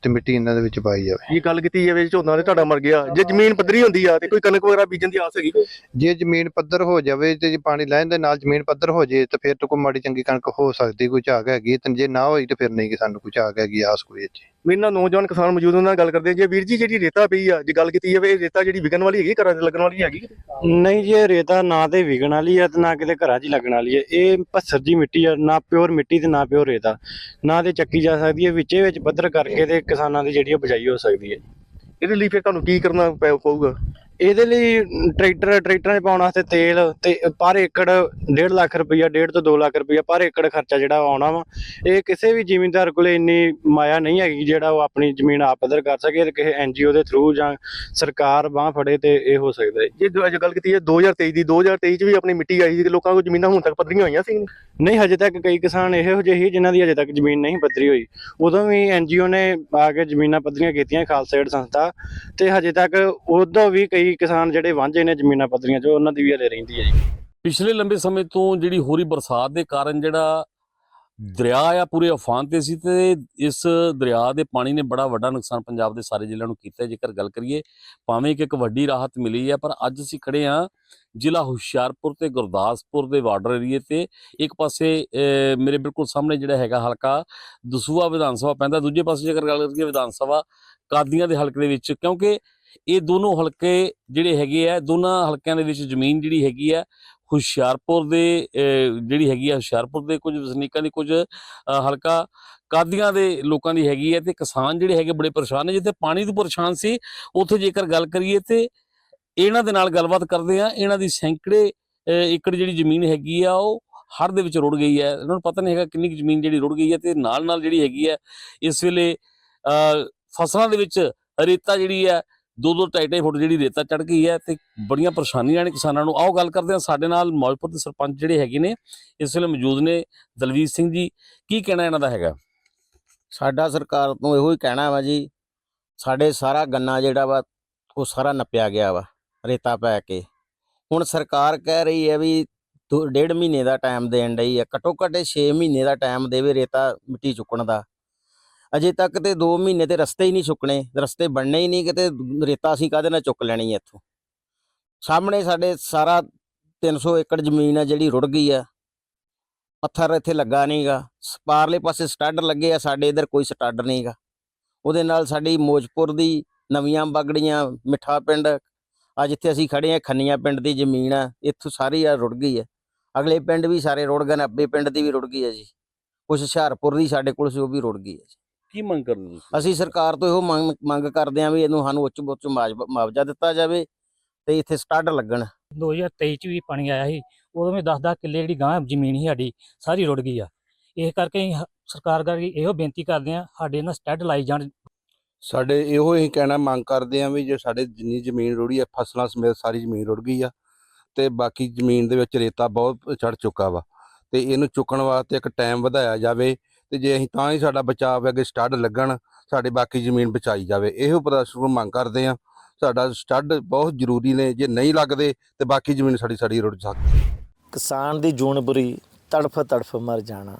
ਤੇ ਮਿੱਟੀ ਇਹਨਾਂ ਦੇ ਵਿੱਚ ਪਾਈ ਜਾਵੇ।
ਇਹ ਗੱਲ ਕੀਤੀ ਜਾਵੇ? ਝੋਨਾ ਤੇ ਤੁਹਾਡਾ ਮਰ ਗਿਆ। ਜੇ ਜ਼ਮੀਨ ਪੱਧਰੀ ਹੁੰਦੀ ਆ ਤੇ ਕੋਈ ਕਣਕ ਵਗੈਰਾ ਬੀਜਣ ਦੀ ਆਸ ਹੈਗੀ?
ਜੇ ਜ਼ਮੀਨ ਪੱਧਰ ਹੋ ਜਾਵੇ ਤੇ ਜੇ ਪਾਣੀ ਲੈਣ ਦੇ ਨਾਲ ਜ਼ਮੀਨ ਪੱਧਰ ਹੋ ਜੇ ਤੇ ਫਿਰ ਤਾਂ ਕੋਈ ਮਾੜੀ ਚੰਗੀ ਕਣਕ ਹੋ ਸਕਦੀ ਕੋਈ ਝਾਕ ਹੈਗੀ। ਤੇ ਜੇ ਨਾ ਹੋਈ ਤੇ ਫਿਰ ਨਹੀਂ ਕਿ ਸਾਨੂੰ ਕੋਈ ਝਾਕ ਹੈਗੀ ਆਸ ਕੋਈ ਇੱਥੇ
ਮੇਰੇ ਨਾਲ ਨੌਜਵਾਨ ਕਿਸਾਨ ਮੌਜੂਦ ਉਹਨਾਂ ਨਾਲ ਗੱਲ ਕਰਦੇ। ਜੇ ਵੀਰ ਜੀ ਜਿਹੜੀ ਰੇਤਾ ਪਈ ਆ ਜੇ ਗੱਲ ਕੀਤੀ ਜਾਵੇ ਇਹ ਰੇਤਾ ਜਿਹੜੀ ਵਿਕਣ ਵਾਲੀ ਹੈਗੀ ਘਰਾਂ 'ਚ ਲੱਗਣ ਵਾਲੀ ਹੈਗੀ?
ਨਹੀਂ ਜੀ ਇਹ ਰੇਤਾ ਨਾ ਤੇ ਵਿਗਣ ਵਾਲੀ ਆ ਤੇ ਨਾ ਕਿਤੇ ਘਰਾਂ 'ਚ ਲੱਗਣ ਵਾਲੀ ਹੈ ਇਹ ਪੱਥਰ ਦੀ ਮਿੱਟੀ ਆ ਨਾ ਪਿਓਰ ਮਿੱਟੀ ਤੇ ਨਾ ਪਿਓਰ ਰੇਤਾ। ਨਾ ਤੇ ਚੱਕੀ ਜਾ ਸਕਦੀ ਹੈ ਵਿੱਚੇ ਵਿੱਚ ਪੱਧਰ ਕਰਕੇ ਤੇ ਕਿਸਾਨਾਂ ਦੀ ਜਿਹੜੀ ਆ ਬਜਾਈ ਹੋ ਸਕਦੀ ਹੈ
ਇਹਦੇ ਲਈ ਫਿਰ ਤੁਹਾਨੂੰ ਕੀ ਕਰਨਾ ਪੈ- ਪਊਗਾ?
ਇਹਦੇ ਲਈ ਟਰੈਕਟਰ ਟਰੈਕਟਰਾਂ 'ਚ ਪਾਉਣ ਵਾਸਤੇ ਤੇਲ ਤੇ ਪਰ ਏਕੜ 1.5 ਲੱਖ ਰੁਪਈਆ 1.5 ਤੋਂ 2 ਲੱਖ ਰੁਪਈਆ ਪਰ ਏਕੜ ਖਰਚਾ ਜਿਹੜਾ ਆਉਣਾ ਵਾ। ਇਹ ਕਿਸੇ ਵੀ ਜ਼ਿਮੀਂਦਾਰ ਕੋਲੇ ਇੰਨੀ ਮਾਇਆ ਨਹੀਂ ਹੈਗੀ ਜਿਹੜਾ ਉਹ ਆਪਣੀ ਜ਼ਮੀਨ ਆਪ ਪੱਧਰ ਕਰ ਸਕੇ ਤੇ ਕਿਸੇ ਐਨਜੀਓ ਦੇ ਥਰੂ ਜਾਂ ਸਰਕਾਰ ਬਾਹ ਫੜੇ ਤੇ ਇਹ ਹੋ ਸਕਦਾ ਹੈ।
ਜੇ ਦੋ- ਜੇ ਗੱਲ ਕੀਤੀ ਹੈ 2023 ਦੀ 2023 'ਚ ਵੀ ਆਪਣੀ ਮਿੱਟੀ ਆਈ ਸੀ ਤੇ ਲੋਕਾਂ ਕੋਲ ਜ਼ਮੀਨਾਂ ਹੁਣ ਤੱਕ ਪੱਧਰੀਆਂ ਹੋਈਆਂ ਸੀ।
ਨਹੀਂ ਹਜੇ ਤੱਕ ਕਈ ਕਿਸਾਨ ਇਹੋ ਜਿਹੇ ਸੀ ਜਿਨ੍ਹਾਂ ਦੀ ਹਜੇ ਤੱਕ ਜ਼ਮੀਨ ਨਹੀਂ ਪੱਧਰੀ ਹੋਈ। ਉਦੋਂ ਵੀ ਐਨਜੀਓ ਨੇ ਆ ਕੇ ਜ਼ਮੀਨਾਂ ਪੱਧਰੀਆਂ ਕੀਤੀਆਂ ਖਾਲਸਾ ਏਡ ਸੰਸਥਾ ਤੇ ਹਜੇ ਤੱਕ ਉਦੋਂ ਵੀ ਕਈ ਕਿਸਾਨ ਜਿਹੜੇ ਵਾਂਝੇ ਨੇ ਜ਼ਮੀਨਾਂ ਪੱਧਰੀਆਂ ਜੋ ਉਹਨਾਂ ਦੀ ਵੀ ਹਲੇ ਰਹਿੰਦੀ ਹੈ ਜੀ।
ਪਿਛਲੇ ਲੰਬੇ ਸਮੇਂ ਤੋਂ ਜਿਹੜੀ ਹੋ ਰਹੀ ਬਰਸਾਤ ਦੇ ਕਾਰਨ ਜਿਹੜਾ ਦਰਿਆ ਆ ਪੂਰੇ ਉਫਾਨ ਤੇ ਸੀ ਤੇ ਇਸ ਦਰਿਆ ਦੇ ਪਾਣੀ ਨੇ ਬੜਾ ਵੱਡਾ ਨੁਕਸਾਨ ਪੰਜਾਬ ਦੇ ਸਾਰੇ ਜ਼ਿਲ੍ਹਿਆਂ ਨੂੰ ਕੀਤਾ। ਜੇਕਰ ਗੱਲ ਕਰੀਏ ਭਾਵੇਂ ਕਿ ਇੱਕ ਵੱਡੀ ਰਾਹਤ ਮਿਲੀ ਹੈ ਪਰ ਅੱਜ ਅਸੀਂ ਖੜੇ ਆ ਜ਼ਿਲ੍ਹਾ ਹੁਸ਼ਿਆਰਪੁਰ ਤੇ ਗੁਰਦਾਸਪੁਰ ਦੇ ਬਾਰਡਰ ਏਰੀਏ ਤੇ। ਇੱਕ ਪਾਸੇ ਅਹ, ਮੇਰੇ ਬਿਲਕੁਲ ਸਾਹਮਣੇ ਜਿਹੜਾ ਹੈਗਾ ਹਲਕਾ ਦਸੂਆ ਵਿਧਾਨ ਸਭਾ ਪੈਂਦਾ ਦੂਜੇ ਪਾਸੇ ਜੇਕਰ ਗੱਲ ਕਰੀਏ ਵਿਧਾਨ ਸਭਾ ਕਾਦੀਆਂ ਦੇ ਹਲਕੇ ਦੇ ਵਿੱਚ ਕਿਉਂਕਿ ਇਹ ਦੋਨੋਂ ਹਲਕੇ ਜਿਹੜੇ ਹੈਗੇ ਆ ਦੋਨਾਂ ਹਲਕਿਆਂ ਦੇ ਵਿੱਚ ਜ਼ਮੀਨ ਜਿਹੜੀ ਹੈਗੀ ਆ ਹੁਸ਼ਿਆਰਪੁਰ ਦੇ ਅਹ, ਜਿਹੜੀ ਹੈਗੀ ਆ ਹੁਸ਼ਿਆਰਪੁਰ ਦੇ ਕੁਝ ਵਸਨੀਕਾਂ ਦੀ ਕੁਝ ਹਲਕਾ ਕਾਦੀਆਂ ਦੇ ਲੋਕਾਂ ਦੀ ਹੈਗੀ ਹੈ ਤੇ ਕਿਸਾਨ ਜਿਹੜੇ ਹੈਗੇ ਬੜੇ ਪਰੇਸ਼ਾਨ ਨੇ ਜਿੱਥੇ ਪਾਣੀ ਤੋਂ ਪਰੇਸ਼ਾਨ ਸੀ ਉੱਥੇ ਜੇਕਰ ਗੱਲ ਕਰੀਏ ਤੇ ਇਹਨਾਂ ਦੇ ਨਾਲ ਗੱਲਬਾਤ ਕਰਦੇ ਆ ਇਹਨਾਂ ਦੀ ਸੈਂਕੜੇ ਏਕੜ ਜਿਹੜੀ ਜ਼ਮੀਨ ਹੈਗੀ ਆ ਉਹ ਹੜ੍ਹ ਦੇ ਵਿੱਚ ਰੁੜ ਗਈ ਹੈ ਇਹਨਾਂ ਨੂੰ ਪਤਾ ਨਹੀਂ ਹੈਗਾ ਕਿੰਨੀ ਕੁ ਜ਼ਮੀਨ ਜਿਹੜੀ ਰੁੜ ਗਈ ਹੈ ਤੇ ਨਾਲ ਨਾਲ ਜਿਹੜੀ ਹੈਗੀ ਹੈ ਇਸ ਵੇਲੇ ਅਹ, ਫਸਲਾਂ ਦੇ ਵਿੱਚ ਰੇਤਾ ਜਿਹੜੀ ਹੈ ਦੋ ਦੋ ਢਾਈ ਢਾਈ ਫੁੱਟ ਜਿਹੜੀ ਰੇਤਾ ਚੜ ਗਈ ਹੈ ਤੇ ਬੜੀਆਂ ਪਰੇਸ਼ਾਨੀਆਂ ਨੇ ਕਿਸਾਨਾਂ ਨੂੰ। ਆਓ ਗੱਲ ਕਰਦੇ ਹਾਂ ਸਾਡੇ ਨਾਲ ਮੌਜਪੁਰ ਦੇ ਸਰਪੰਚ ਜਿਹੜੇ ਹੈਗੇ ਨੇ, ਇਸ ਵੇਲੇ ਮੌਜੂਦ ਨੇ ਦਲਵੀਰ ਸਿੰਘ ਜੀ। ਕੀ ਕਹਿਣਾ ਇਹਨਾਂ ਦਾ ਹੈਗਾ?
ਸਾਡਾ ਸਰਕਾਰ ਤੋਂ ਇਹੋ ਹੀ ਕਹਿਣਾ ਵਾ ਜੀ, ਸਾਡੇ ਸਾਰਾ ਗੰਨਾ ਜਿਹੜਾ ਵਾ, ਉਹ ਸਾਰਾ ਨੱਪਿਆ ਗਿਆ ਵਾ, ਰੇਤਾ ਪੈ ਕੇ। ਹੁਣ ਸਰਕਾਰ ਕਹਿ ਰਹੀ ਹੈ ਵੀ ਦੋ- ਡੇਢ ਮਹੀਨੇ ਦਾ ਟਾਈਮ ਦੇਣ ਡਈ ਹੈ ਘੱਟੋ ਘੱਟ 6 ਮਹੀਨੇ ਦਾ ਟਾਈਮ ਦੇਵੇ ਰੇਤਾ ਮਿੱਟੀ ਚੁੱਕਣ ਦਾ। ਅਜੇ ਤੱਕ ਤੇ 2 ਮਹੀਨੇ ਤੇ ਰਸਤੇ ਹੀ ਨਹੀਂ ਸੁੱਕਣੇ ਰਸਤੇ ਬਣਨੇ ਹੀ ਨਹੀਂ, ਕਿਤੇ ਰੇਤਾ ਅਸੀਂ ਕਾਹਦੇ ਨਾਲ ਚੁੱਕ ਲੈਣੀ ਹੈ ਇੱਥੋਂ? ਸਾਹਮਣੇ ਸਾਡੇ ਸਾਰਾ 300 ਏਕੜ ਜ਼ਮੀਨ ਆ ਜਿਹੜੀ ਰੁੜ ਗਈ ਆ। ਪੱਥਰ ਇੱਥੇ ਲੱਗਾ ਨਹੀਂਗਾ। ਪਾਰਲੇ ਪਾਸੇ ਸਟੱਡ ਲੱਗੇ ਆ, ਸਾਡੇ ਇਧਰ ਕੋਈ ਸਟੱਡ ਨਹੀਂਗਾ। ਉਹਦੇ ਨਾਲ ਸਾਡੀ ਮੋਜਪੁਰ ਦੀ ਨਵੀਆਂ ਬਾਗੜੀਆਂ, ਮਿੱਠਾ ਪਿੰਡ, ਆ ਜਿੱਥੇ ਅਸੀਂ ਖੜੇ ਆ, ਖੰਨੀਆਂ ਪਿੰਡ ਦੀ ਜ਼ਮੀਨ ਆ, ਇੱਥੋਂ ਸਾਰੀ ਆ ਰੁੜ ਗਈ ਹੈ ਅਗਲੇ ਪਿੰਡ ਵੀ ਸਾਰੇ ਰੁੜ ਗਏ ਨੇ, ਅੱਬੇ ਪਿੰਡ ਦੀ ਵੀ ਰੁੜ ਗਈ ਹੈ ਜੀ। ਕੁਛ ਹੁਸ਼ਿਆਰਪੁਰ ਦੀ ਸਾਡੇ ਕੋਲ ਸੀ, ਉਹ ਵੀ ਰੁੜ ਗਈ ਹੈ ਜੀ।
ਕੀ ਮੰਗ ਕਰਦੇ ਤੁਸੀਂ?
ਅਸੀਂ ਸਰਕਾਰ ਤੋਂ ਇਹੋ ਮੰਗ ਮੰਗ ਕਰਦੇ ਹਾਂ ਵੀ ਇਹਨੂੰ ਸਾਨੂੰ ਉੱਚ ਉੱਚ ਮੁਆਵਜ਼ਾ ਦਿੱਤਾ ਜਾਵੇ ਤੇ ਇੱਥੇ ਸਟੱਡ ਲੱਗਣ।
2023 ਚ ਵੀ ਪਾਣੀ ਆਇਆ ਸੀ ਉਦੋਂ ਵੀ 10-10 ਕਿੱਲੇ ਜਿਹੜੀ ਗਾਂ ਜ਼ਮੀਨ ਸੀ ਸਾਡੀ ਸਾਰੀ ਰੁੜ ਗਈ ਆ। ਇਸ ਕਰਕੇ ਸਰਕਾਰ ਕਰਕੇ ਇਹੋ ਬੇਨਤੀ ਕਰਦੇ ਆ ਸਾਡੇ ਨਾਲ ਸਟੈਡ ਲਾਈ ਜਾਣ।
ਸਾਡੇ ਇਹੋ ਹੀ ਕਹਿਣਾ ਮੰਗ ਕਰਦੇ ਆ ਵੀ ਜੇ ਸਾਡੇ ਜਿੰਨੀ ਜ਼ਮੀਨ ਰੁੜੀ ਆ ਫਸਲਾਂ ਸਮੇਤ ਸਾਰੀ ਜ਼ਮੀਨ ਰੁੜ ਗਈ ਆ ਤੇ ਬਾਕੀ ਜ਼ਮੀਨ ਦੇ ਵਿੱਚ ਰੇਤਾ ਬਹੁਤ ਚੜ ਚੁੱਕਾ ਵਾ ਤੇ ਇਹਨੂੰ ਚੁੱਕਣ ਵਾਸਤੇ ਇੱਕ ਟਾਈਮ ਵਧਾਇਆ ਜਾਵੇ ਤੇ ਜੇ ਅਸੀਂ ਤਾਂ ਹੀ ਸਾਡਾ ਬਚਾਅ ਅੱਗੇ ਸਟੱਡ ਲੱਗਣ, ਸਾਡੇ ਬਾਕੀ ਜ਼ਮੀਨ ਬਚਾਈ ਜਾਵੇ, ਇਹੋ ਪ੍ਰਦਰਸ਼ਨ ਨੂੰ ਮੰਗ ਕਰਦੇ ਆ ਸਾਡਾ ਸਟੱਡ ਬਹੁਤ ਜ਼ਰੂਰੀ ਨੇ, ਜੇ ਨਹੀਂ ਲੱਗਦੇ ਤੇ ਬਾਕੀ ਜ਼ਮੀਨ ਸਾਡੀ ਸਾਡੀ ਰੁੜ ਸਕਦੀ
ਕਿਸਾਨ ਦੀ ਜੂਨ ਬੁਰੀ, ਤੜਫ ਤੜਫ ਮਰ ਜਾਣਾ।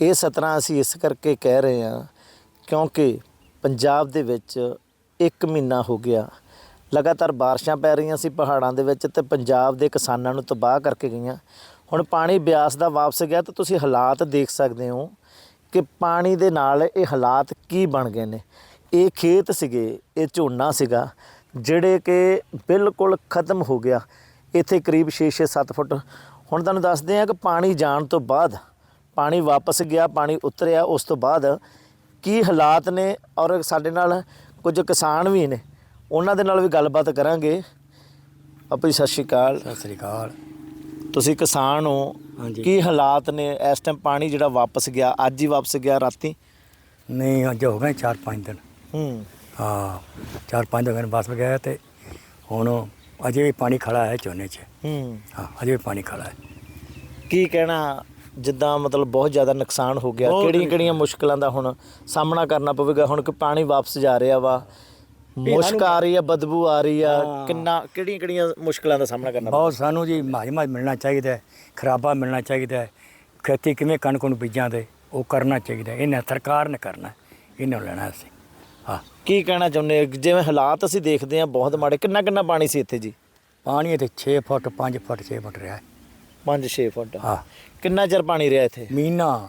ਇਹ ਸਤਰਾਂ ਅਸੀਂ ਇਸ ਕਰਕੇ ਕਹਿ ਰਹੇ ਹਾਂ, ਕਿਉਂਕਿ ਪੰਜਾਬ ਦੇ ਵਿੱਚ ਇੱਕ ਮਹੀਨਾ ਹੋ ਗਿਆ। ਲਗਾਤਾਰ ਬਾਰਿਸ਼ਾਂ ਪੈ ਰਹੀਆਂ ਸੀ ਪਹਾੜਾਂ ਦੇ ਵਿੱਚ ਤੇ ਪੰਜਾਬ ਦੇ ਕਿਸਾਨਾਂ ਨੂੰ ਤਬਾਹ ਕਰਕੇ ਗਈਆਂ। ਹੁਣ ਪਾਣੀ ਬਿਆਸ ਦਾ ਵਾਪਸ ਗਿਆ ਤਾਂ ਤੁਸੀਂ ਹਾਲਾਤ ਦੇਖ ਸਕਦੇ ਹੋ। ਕਿ ਪਾਣੀ ਦੇ ਨਾਲ ਇਹ ਹਾਲਾਤ ਕੀ ਬਣ ਗਏ ਨੇ। ਇਹ ਖੇਤ ਸੀਗੇ, ਇਹ ਝੋਨਾ ਸੀਗਾ, ਜਿਹੜੇ ਕਿ ਬਿਲਕੁਲ ਖਤਮ ਹੋ ਗਿਆ। ਇੱਥੇ ਕਰੀਬ 6-6 7 ਫੁੱਟ। ਹੁਣ ਤੁਹਾਨੂੰ ਦੱਸਦੇ ਹਾਂ ਕਿ ਪਾਣੀ ਜਾਣ ਤੋਂ ਬਾਅਦ, ਪਾਣੀ ਵਾਪਸ ਗਿਆ, ਪਾਣੀ ਉਤਰਿਆ, ਉਸ ਤੋਂ ਬਾਅਦ ਕੀ ਹਾਲਾਤ ਨੇ ਔਰ ਸਾਡੇ ਨਾਲ ਕੁਝ ਕਿਸਾਨ ਵੀ ਨੇ। ਉਹਨਾਂ ਦੇ ਨਾਲ ਵੀ ਗੱਲਬਾਤ ਕਰਾਂਗੇ। ਆਪਣੀ ਸਤਿ ਸ਼੍ਰੀ ਅਕਾਲ।
ਸਤਿ ਸ੍ਰੀ ਅਕਾਲ।
ਤੁਸੀਂ ਕਿਸਾਨ ਹੋ
ਹਾਂਜੀ।
ਕੀ ਹਾਲਾਤ ਨੇ? ਇਸ ਟਾਈਮ ਪਾਣੀ ਜਿਹੜਾ ਵਾਪਸ ਗਿਆ ਅੱਜ ਹੀ ਵਾਪਸ ਗਿਆ ਰਾਤੀ?
ਨਹੀਂ ਅੱਜ ਹੋ ਗਏ 4-5 ਦਿਨ।
ਹੂੰ।
ਹਾਂ 4-5 ਦਿਨ ਬਸ ਗਿਆ ਤੇ ਹੁਣ ਅਜੇ ਵੀ ਪਾਣੀ ਖੜਾ ਹੈ ਝੋਨੇ 'ਚ।
ਹੂੰ।
ਹਾਂ ਅਜੇ ਵੀ ਪਾਣੀ ਖੜਾ ਹੈ।
ਕੀ ਕਹਿਣਾ? ਜਿੱਦਾਂ ਮਤਲਬ ਬਹੁਤ ਜ਼ਿਆਦਾ ਨੁਕਸਾਨ ਹੋ ਗਿਆ
ਬਹੁਤ
ਕਿਹੜੀਆਂ ਕਿਹੜੀਆਂ ਮੁਸ਼ਕਲਾਂ ਦਾ ਹੁਣ ਸਾਹਮਣਾ ਕਰਨਾ ਪਵੇਗਾ? ਹੁਣ ਕਿ ਪਾਣੀ ਵਾਪਸ ਜਾ ਰਿਹਾ ਵਾ ਮੁਸ਼ਕ ਆ ਰਹੀ ਆ ਬਦਬੂ ਆ ਰਹੀ ਆ। ਕਿੰਨਾ ਕਿਹੜੀਆਂ ਕਿਹੜੀਆਂ ਮੁਸ਼ਕਲਾਂ ਦਾ ਸਾਹਮਣਾ ਕਰਨਾ
ਬਹੁਤ ਸਾਨੂੰ ਜੀ ਮਾਜਮਾ ਮਿਲਣਾ ਚਾਹੀਦਾ ਹੈ ਖਰਾਬਾ ਮਿਲਣਾ ਚਾਹੀਦਾ ਹੈ। ਖੇਤੀ ਕਿਵੇਂ ਕਣਕ ਨੂੰ ਬੀਜਾਂ ਦੇ ਉਹ ਕਰਨਾ ਚਾਹੀਦਾ। ਇਹਨਾਂ ਸਰਕਾਰ ਨੇ ਕਰਨਾ ਇਹਨਾਂ ਲੈਣਾ ਅਸੀਂ। ਹਾਂ।
ਕੀ ਕਹਿਣਾ ਚਾਹੁੰਦੇ ਹੋ? ਜਿਵੇਂ ਹਾਲਾਤ ਅਸੀਂ ਦੇਖਦੇ ਆ ਬਹੁਤ ਮਾੜੇ। ਕਿੰਨਾ ਕਿੰਨਾ ਪਾਣੀ ਸੀ ਇੱਥੇ ਜੀ?
ਪਾਣੀ ਇੱਥੇ 6 ਫੁੱਟ 5 ਫੁੱਟ 6 ਫੁੱਟ ਰਿਹਾ ਹੈ।
5-6 ਫੁੱਟ।
ਹਾਂ।
ਕਿੰਨਾ ਚਿਰ ਪਾਣੀ ਰਿਹਾ ਇੱਥੇ?
ਮਹੀਨਾ।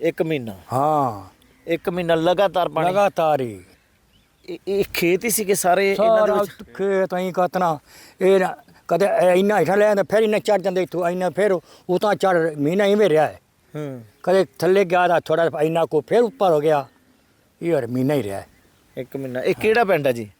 ਇੱਕ ਮਹੀਨਾ।
ਹਾਂ।
ਇੱਕ ਮਹੀਨਾ ਲਗਾਤਾਰ ਪਾਣੀ?
ਲਗਾਤਾਰ ਹੀ।
ਇਹ- ਇਹ ਖੇਤ ਹੀ ਸੀਗੇ ਸਾਰੇ ਇਹਨਾਂ ਦੇ
ਸਾਰਾ
ਵਿੱਚ?
ਖੇਤ ਅਸੀਂ ਕਤਨਾ ਇਹ ਨਾ- ਕਦੇ ਇੰਨਾ ਹੇਠਾਂ ਲੈ ਆਂਦਾ ਫਿਰ ਇੰਨਾ ਚੜ ਜਾਂਦੇ ਇੱਥੋਂ ਇੰਨਾ ਫਿਰ ਉਹ ਤਾਂ ਚੜ ਮਹੀਨਾ ਇਵੇਂ ਰਿਹਾ ਹੈ।
ਹੂੰ।
ਕਦੇ ਥੱਲੇ ਗਿਆ ਦਾ ਥੋੜਾ ਇੰਨਾ ਕੋ ਫਿਰ ਉੱਪਰ ਹੋ ਗਿਆ। ਇਹ ਹਰ ਮਹੀਨਾ ਹੀ ਰਿਹਾ ਹੈ।
ਇੱਕ ਮਹੀਨਾ। ਇਹ ਕਿਹੜਾ ਪਿੰਡ ਆ ਜੀ?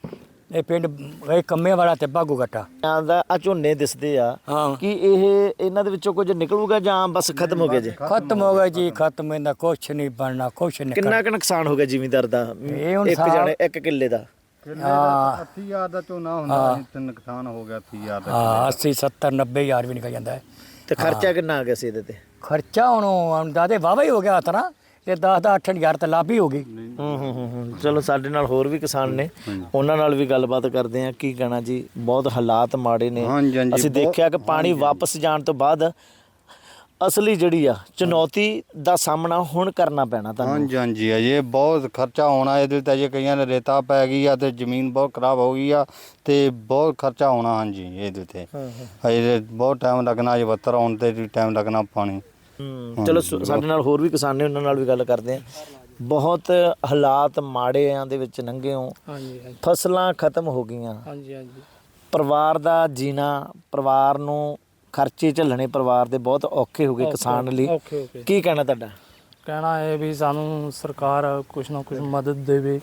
ਇਹ ਪਿੰਡ ਇਹ ਕੰਮੇ ਵਾਲਾ ਤੇ ਬਾਗੂ ਘਟਾ।
ਆਂਦਾ ਆ ਝੋਨੇ ਦਿਸਦੇ ਆ
ਹਾਂ।
ਕਿ ਇਹ ਇਹਨਾਂ ਦੇ ਵਿੱਚੋਂ ਕੁਝ ਨਿਕਲੂਗਾ ਜਾਂ ਬਸ ਖਤਮ ਹੋ ਗਿਆ ਜੀ?
ਖਤਮ ਹੋ ਗਿਆ ਜੀ ਖਤਮ ਇਹਦਾ ਕੁਛ ਨਹੀਂ ਬਣਨਾ ਕੁਛ ਨਹੀਂ
ਕਿੰਨਾ ਕੁ ਨੁਕਸਾਨ ਹੋ ਗਿਆ ਜ਼ਿਮੀਂਦਾਰ ਦਾ?
ਇਹ ਹੁਣ
ਇੱਕ ਜਣੇ ਇੱਕ ਕਿੱਲੇ ਦਾ।
ਹਾਂ।
80000 ਦਾ ਝੋਨਾ
ਹੁੰਦਾ
ਤੇ ਨੁਕਸਾਨ ਹੋ ਗਿਆ 80000
ਹਾਂ 80 70 90 ਹਜ਼ਾਰ ਵੀ ਨਿਕਲ ਜਾਂਦਾ ਹੈ।
ਤੇ ਖਰਚਾ ਕਿੰਨਾ ਆ ਗਿਆ ਸੀ ਇਹਦੇ ਤੇ?
ਖਰਚਾ ਹੁਣ ਅੰਦਾਜ਼ੇ ਵਾਵਾ ਹੀ ਹੋ ਗਿਆ ਤਰਾ ਤੇ 10 ਦਾ 8 ਹਜ਼ਾਰ ਤਾਂ ਲਾਭ ਹੀ ਹੋ ਗਈ
ਹੂੰ ਹੂੰ ਹੂੰ ਹੂੰ। ਚਲੋ ਸਾਡੇ ਨਾਲ ਹੋਰ ਵੀ ਕਿਸਾਨ ਨੇ। ਉਹਨਾਂ ਨਾਲ ਵੀ ਗੱਲਬਾਤ ਕਰਦੇ ਆ ਕੀ ਕਹਿਣਾ ਜੀ? ਬਹੁਤ ਹਾਲਾਤ ਮਾੜੇ ਨੇ।
ਹਾਂਜੀ, ਹਾਂਜੀ,
ਅਸੀਂ
ਬਹੁਤ-
ਦੇਖਿਆ ਕਿ ਪਾਣੀ ਵਾਪਸ ਜਾਣ ਤੋਂ ਬਾਅਦ ਅਸਲੀ ਜਿਹੜੀ ਆ ਚੁਣੌਤੀ ਦਾ ਸਾਹਮਣਾ ਹੁਣ ਕਰਨਾ ਪੈਣਾ ਤੁਹਾਨੂੰ।
ਹਾਂਜੀ ਹਾਂਜੀ। ਅਜੇ ਬਹੁਤ ਖਰਚਾ ਹੋਣਾ। ਇਹਦੇ ਤੇ ਅਜੇ ਕਈਆਂ ਨੇ ਰੇਤਾ ਪੈ ਗਈ ਆ ਤੇ ਜ਼ਮੀਨ ਬਹੁਤ ਖਰਾਬ ਹੋ ਗਈ ਆ ਤੇ ਬਹੁਤ ਖਰਚਾ ਹੋਣਾ। ਹਾਂਜੀ ਇਹਦੇ ਤੇ। ਅਜੇ ਬਹੁਤ ਟਾਈਮ ਲੱਗਣਾ। ਅਜੇ ਬੱਤਰ ਆਉਣ ਤੇ ਵੀ ਟਾਈਮ ਲੱਗਣਾ ਪਾਣੀ।
ਹੂੰ ਚਲੋ ਸ- ਸਾਡੇ ਨਾਲ ਹੋਰ ਵੀ ਕਿਸਾਨ ਨੇ ਉਹਨਾਂ ਨਾਲ ਵੀ ਗੱਲ ਕਰਦੇ ਆ
ਬਹੁਤ ਹਾਲਾਤ ਮਾੜਿਆਂ ਦੇ ਵਿੱਚ ਲੰਘੇ ਹੋ।
ਹਾਂਜੀ ਹਾਂਜੀ।
ਫਸਲਾਂ ਖਤਮ ਹੋ ਗਈਆਂ।
ਹਾਂਜੀ ਹਾਂਜੀ।
ਪਰਿਵਾਰ ਦਾ ਜੀਣਾ ਪਰਿਵਾਰ ਨੂੰ ਖਰਚੇ ਝੱਲਣੇ ਪਰਿਵਾਰ ਦੇ ਬਹੁਤ ਔਖੇ ਹੋ ਗਏ ਕਿਸਾਨ ਲਈ।
ਓਕੇ ਓਕੇ
ਕੀ ਕਹਿਣਾ ਤੁਹਾਡਾ?
ਕਹਿਣਾ ਹੈ ਵੀ ਸਾਨੂੰ ਸਰਕਾਰ ਕੁਛ ਨਾ ਕੁਛ ਮਦਦ ਦੇਵੇ।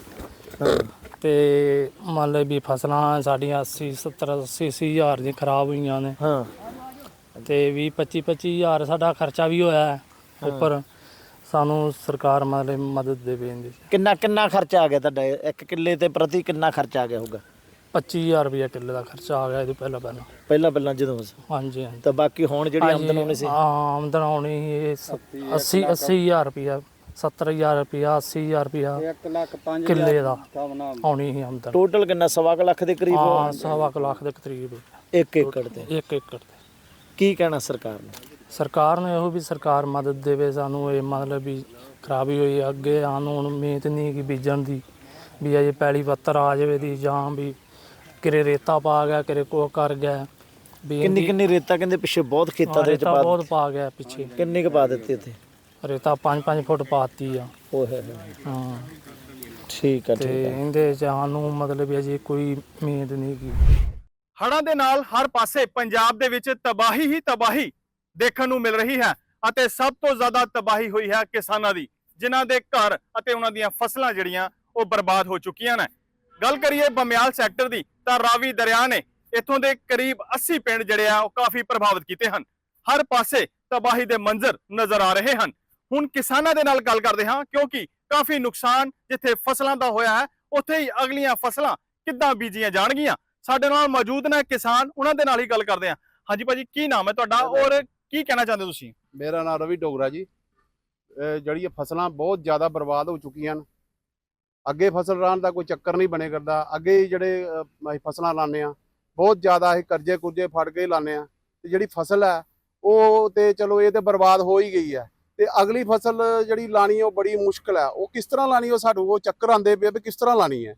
ਤੇ ਮੰਨ ਲਓ ਵੀ ਫਸਲਾਂ ਸਾਡੀਆਂ 80 70 80 ਅੱਸੀ ਹਜ਼ਾਰ ਦੀਆਂ ਖਰਾਬ ਹੋਈਆਂ ਨੇ।
ਹਾਂ।
ਤੇ 20 25 25 ਹਜ਼ਾਰ ਸਾਡਾ ਖਰਚਾ ਵੀ ਹੋਇਆ ਹੈ ਉੱਪਰ। ਸਾਨੂੰ ਸਰਕਾਰ ਮਤਲਬ ਮਦਦ ਦੇਵੇ ਇਹਦੀ
ਕਿੰਨਾ ਕਿੰਨਾ ਖਰਚਾ ਆ ਗਿਆ ਤੁਹਾਡਾ? ਇੱਕ ਕਿੱਲੇ ਤੇ ਪ੍ਰਤੀ ਕਿੰਨਾ ਖਰਚਾ ਆ ਗਿਆ ਹੋਊਗਾ?
25000 ਰੁਪਏ ਕਿੱਲੇ ਦਾ ਖਰਚਾ ਆ ਗਿਆ ਇਹਦੇ ਪਹਿਲਾਂ ਪਹਿਲਾਂ।
ਪਹਿਲਾਂ ਪਹਿਲਾਂ ਜਦੋਂ
ਹਾਂਜੀ ਹਾਂਜੀ।
ਤਾਂ ਬਾਕੀ ਹੁਣ ਜਿਹੜੀ ਆਮਦਨ ਹੋਣੀ ਸੀ?
ਹਾਂ ਆਮਦਨ ਆਉਣੀ ਸੀ ਇਹ 80 80000 ਰੁਪਇਆ 70000 ਰੁਪਇਆ 80000 ਰੁਪਇਆ
1 ਲੱਖ
ਕਿੱਲੇ ਦਾ ਆਉਣੀ ਸੀ ਆਮਦਨ।
ਟੋਟਲ ਕਿੰਨਾ? ਸਵਾ ਕੁ ਲੱਖ ਦੇ ਕਰੀਬ
ਹਾਂ ਸਵਾ ਕੁ ਲੱਖ ਦੇ ਕਰੀਬ।
1 ਏਕੜ ਤੇ।
1 ਏਕੜ ਤੇ।
ਕੀ ਕਹਿਣਾ ਸਰਕਾਰ ਨੂੰ?
ਸਰਕਾਰ ਨੇ ਇਹੋ ਵੀ ਸਰਕਾਰ ਮਦਦ ਦੇਵੇ ਸਾਨੂੰ ਇਹ ਮਤਲਬ ਵੀ ਖਰਾਬੀ ਹੋਈ। ਅੱਗੇ ਸਾਨੂੰ ਹੁਣ ਮਿਹਨਤ ਨਹੀਂ ਕਿ ਬੀਜਣ ਦੀ ਵੀ ਅਜੇ ਪੈਲੀ ਪੱਤਰ ਆ ਜਾਵੇ ਦੀ ਜਾਂ ਵੀ ਕਿਰੇ ਰੇਤਾ ਪਾ ਗਿਆ ਕਿਰੇ ਕੋ ਕਰ ਗਿਆ ਵੀ
ਕਿੰਨੀ
ਇਹਦੀ-
ਕਿੰਨੀ ਰੇਤਾ ਕਹਿੰਦੇ ਪਿੱਛੇ ਬਹੁਤ ਖੇਤਾਂ ਦੇ ਵਿੱਚ
ਰੇਤਾ
ਪਾ
ਬਹੁਤ ਪਾ ਗਿਆ ਪਿੱਛੇ।
ਕਿੰਨੀ ਕੁ ਪਾ ਦਿੱਤੀ ਉੱਥੇ
ਰੇਤਾ 5-5 ਫੁੱਟ ਪਾਤੀ ਆ।
ਓਏ ਹੋਏ ਹੋਏ।
ਹਾਂ।
ਠੀਕ ਆ
ਤੇ
ਠੀਕ ਆ।
ਇਹਦੇ ਚ ਸਾਨੂੰ ਮਤਲਬ ਵੀ ਅਜੇ ਕੋਈ ਮਿਹਨਤ ਨਹੀਂ ਕੀ।
ਹੜ੍ਹਾਂ ਦੇ ਨਾਲ ਹਰ ਪਾਸੇ ਪੰਜਾਬ ਦੇ ਵਿੱਚ ਤਬਾਹੀ ਹੀ ਤਬਾਹੀ ਦੇਖਣ ਨੂੰ ਮਿਲ ਰਹੀ ਹੈ ਅਤੇ ਸਭ ਤੋਂ ਜ਼ਿਆਦਾ ਤਬਾਹੀ ਹੋਈ ਹੈ ਕਿਸਾਨਾਂ ਦੀ, ਜਿਨ੍ਹਾਂ ਦੇ ਘਰ ਅਤੇ ਉਹਨਾਂ ਦੀਆਂ ਫਸਲਾਂ ਜਿਹੜੀਆਂ ਉਹ ਬਰਬਾਦ ਹੋ ਚੁੱਕੀਆਂ ਨੇ। ਗੱਲ ਕਰੀਏ ਬਮਿਆਲ ਸੈਕਟਰ ਦੀ, ਤਾਂ ਰਾਵੀ ਦਰਿਆ ਨੇ ਇੱਥੋਂ ਦੇ ਕਰੀਬ 80 ਪਿੰਡ ਜਿਹੜੇ ਆ ਉਹ ਕਾਫੀ ਪ੍ਰਭਾਵਿਤ ਕੀਤੇ ਹਨ। ਹਰ ਪਾਸੇ ਤਬਾਹੀ ਦੇ ਮੰਜ਼ਰ ਨਜ਼ਰ ਆ ਰਹੇ ਹਨ। ਹੁਣ ਕਿਸਾਨਾਂ ਦੇ ਨਾਲ ਗੱਲ ਕਰਦੇ ਹਾਂ, ਕਿਉਂਕਿ ਕਾਫੀ ਨੁਕਸਾਨ ਜਿੱਥੇ ਫਸਲਾਂ ਦਾ ਹੋਇਆ ਹੈ, ਉੱਥੇ ਹੀ ਅਗਲੀਆਂ ਫਸਲਾਂ ਕਿੱਦਾਂ ਬੀਜੀਆਂ ਜਾਣਗੀਆਂ? ਸਾਡੇ ਨਾਲ ਮੌਜੂਦ ਨੇ ਕਿਸਾਨ ਉਹਨਾਂ ਦੇ ਨਾਲ ਹੀ ਗੱਲ ਕਰਦੇ ਹਾਂ। ਹਾਂਜੀ ਭਾਜੀ ਕੀ ਨਾਮ ਹੈ ਤੁਹਾਡਾ ਔਰ ਕੀ ਕਹਿਣਾ ਚਾਹੁੰਦੇ ਤੁਸੀਂ?
ਮੇਰਾ ਨਾਮ ਰਵੀ ਡੋਗਰਾ ਜੀ। ਜਿਹੜੀ ਫਸਲਾਂ ਬਹੁਤ ਜ਼ਿਆਦਾ ਬਰਬਾਦ ਹੋ ਚੁੱਕੀਆਂ ਹਨ। ਅੱਗੇ ਫਸਲ ਰਾਣ ਦਾ ਕੋਈ ਚੱਕਰ ਨਹੀਂ ਬਣੇ ਕਰਦਾ। ਅੱਗੇ ਜਿਹੜੇ ਅਸੀਂ ਫਸਲਾਂ ਲਾਉਂਦੇ ਆ ਬਹੁਤ ਜ਼ਿਆਦਾ ਅਸੀਂ ਕਰਜ਼ੇ ਕੁਰਜ਼ੇ ਫੜ ਕੇ ਲਾਉਂਦੇ ਆ ਤੇ ਜਿਹੜੀ ਫਸਲ ਹੈ ਉਹ ਤੇ ਚਲੋ ਇਹ ਤੇ ਬਰਬਾਦ ਹੋ ਹੀ ਗਈ ਹੈ। ਤੇ ਅਗਲੀ ਫਸਲ ਜਿਹੜੀ ਲਾਣੀ ਉਹ ਬੜੀ ਮੁਸ਼ਕਲ ਹੈ। ਉਹ ਕਿਸ ਤਰ੍ਹਾਂ ਲਾਣੀ ਉਹ ਸਾਨੂੰ ਉਹ ਚੱਕਰ ਆਉਂਦੇ ਪਏ ਵੀ ਕਿਸ ਤਰ੍ਹਾਂ ਲਾਣੀ ਹੈ।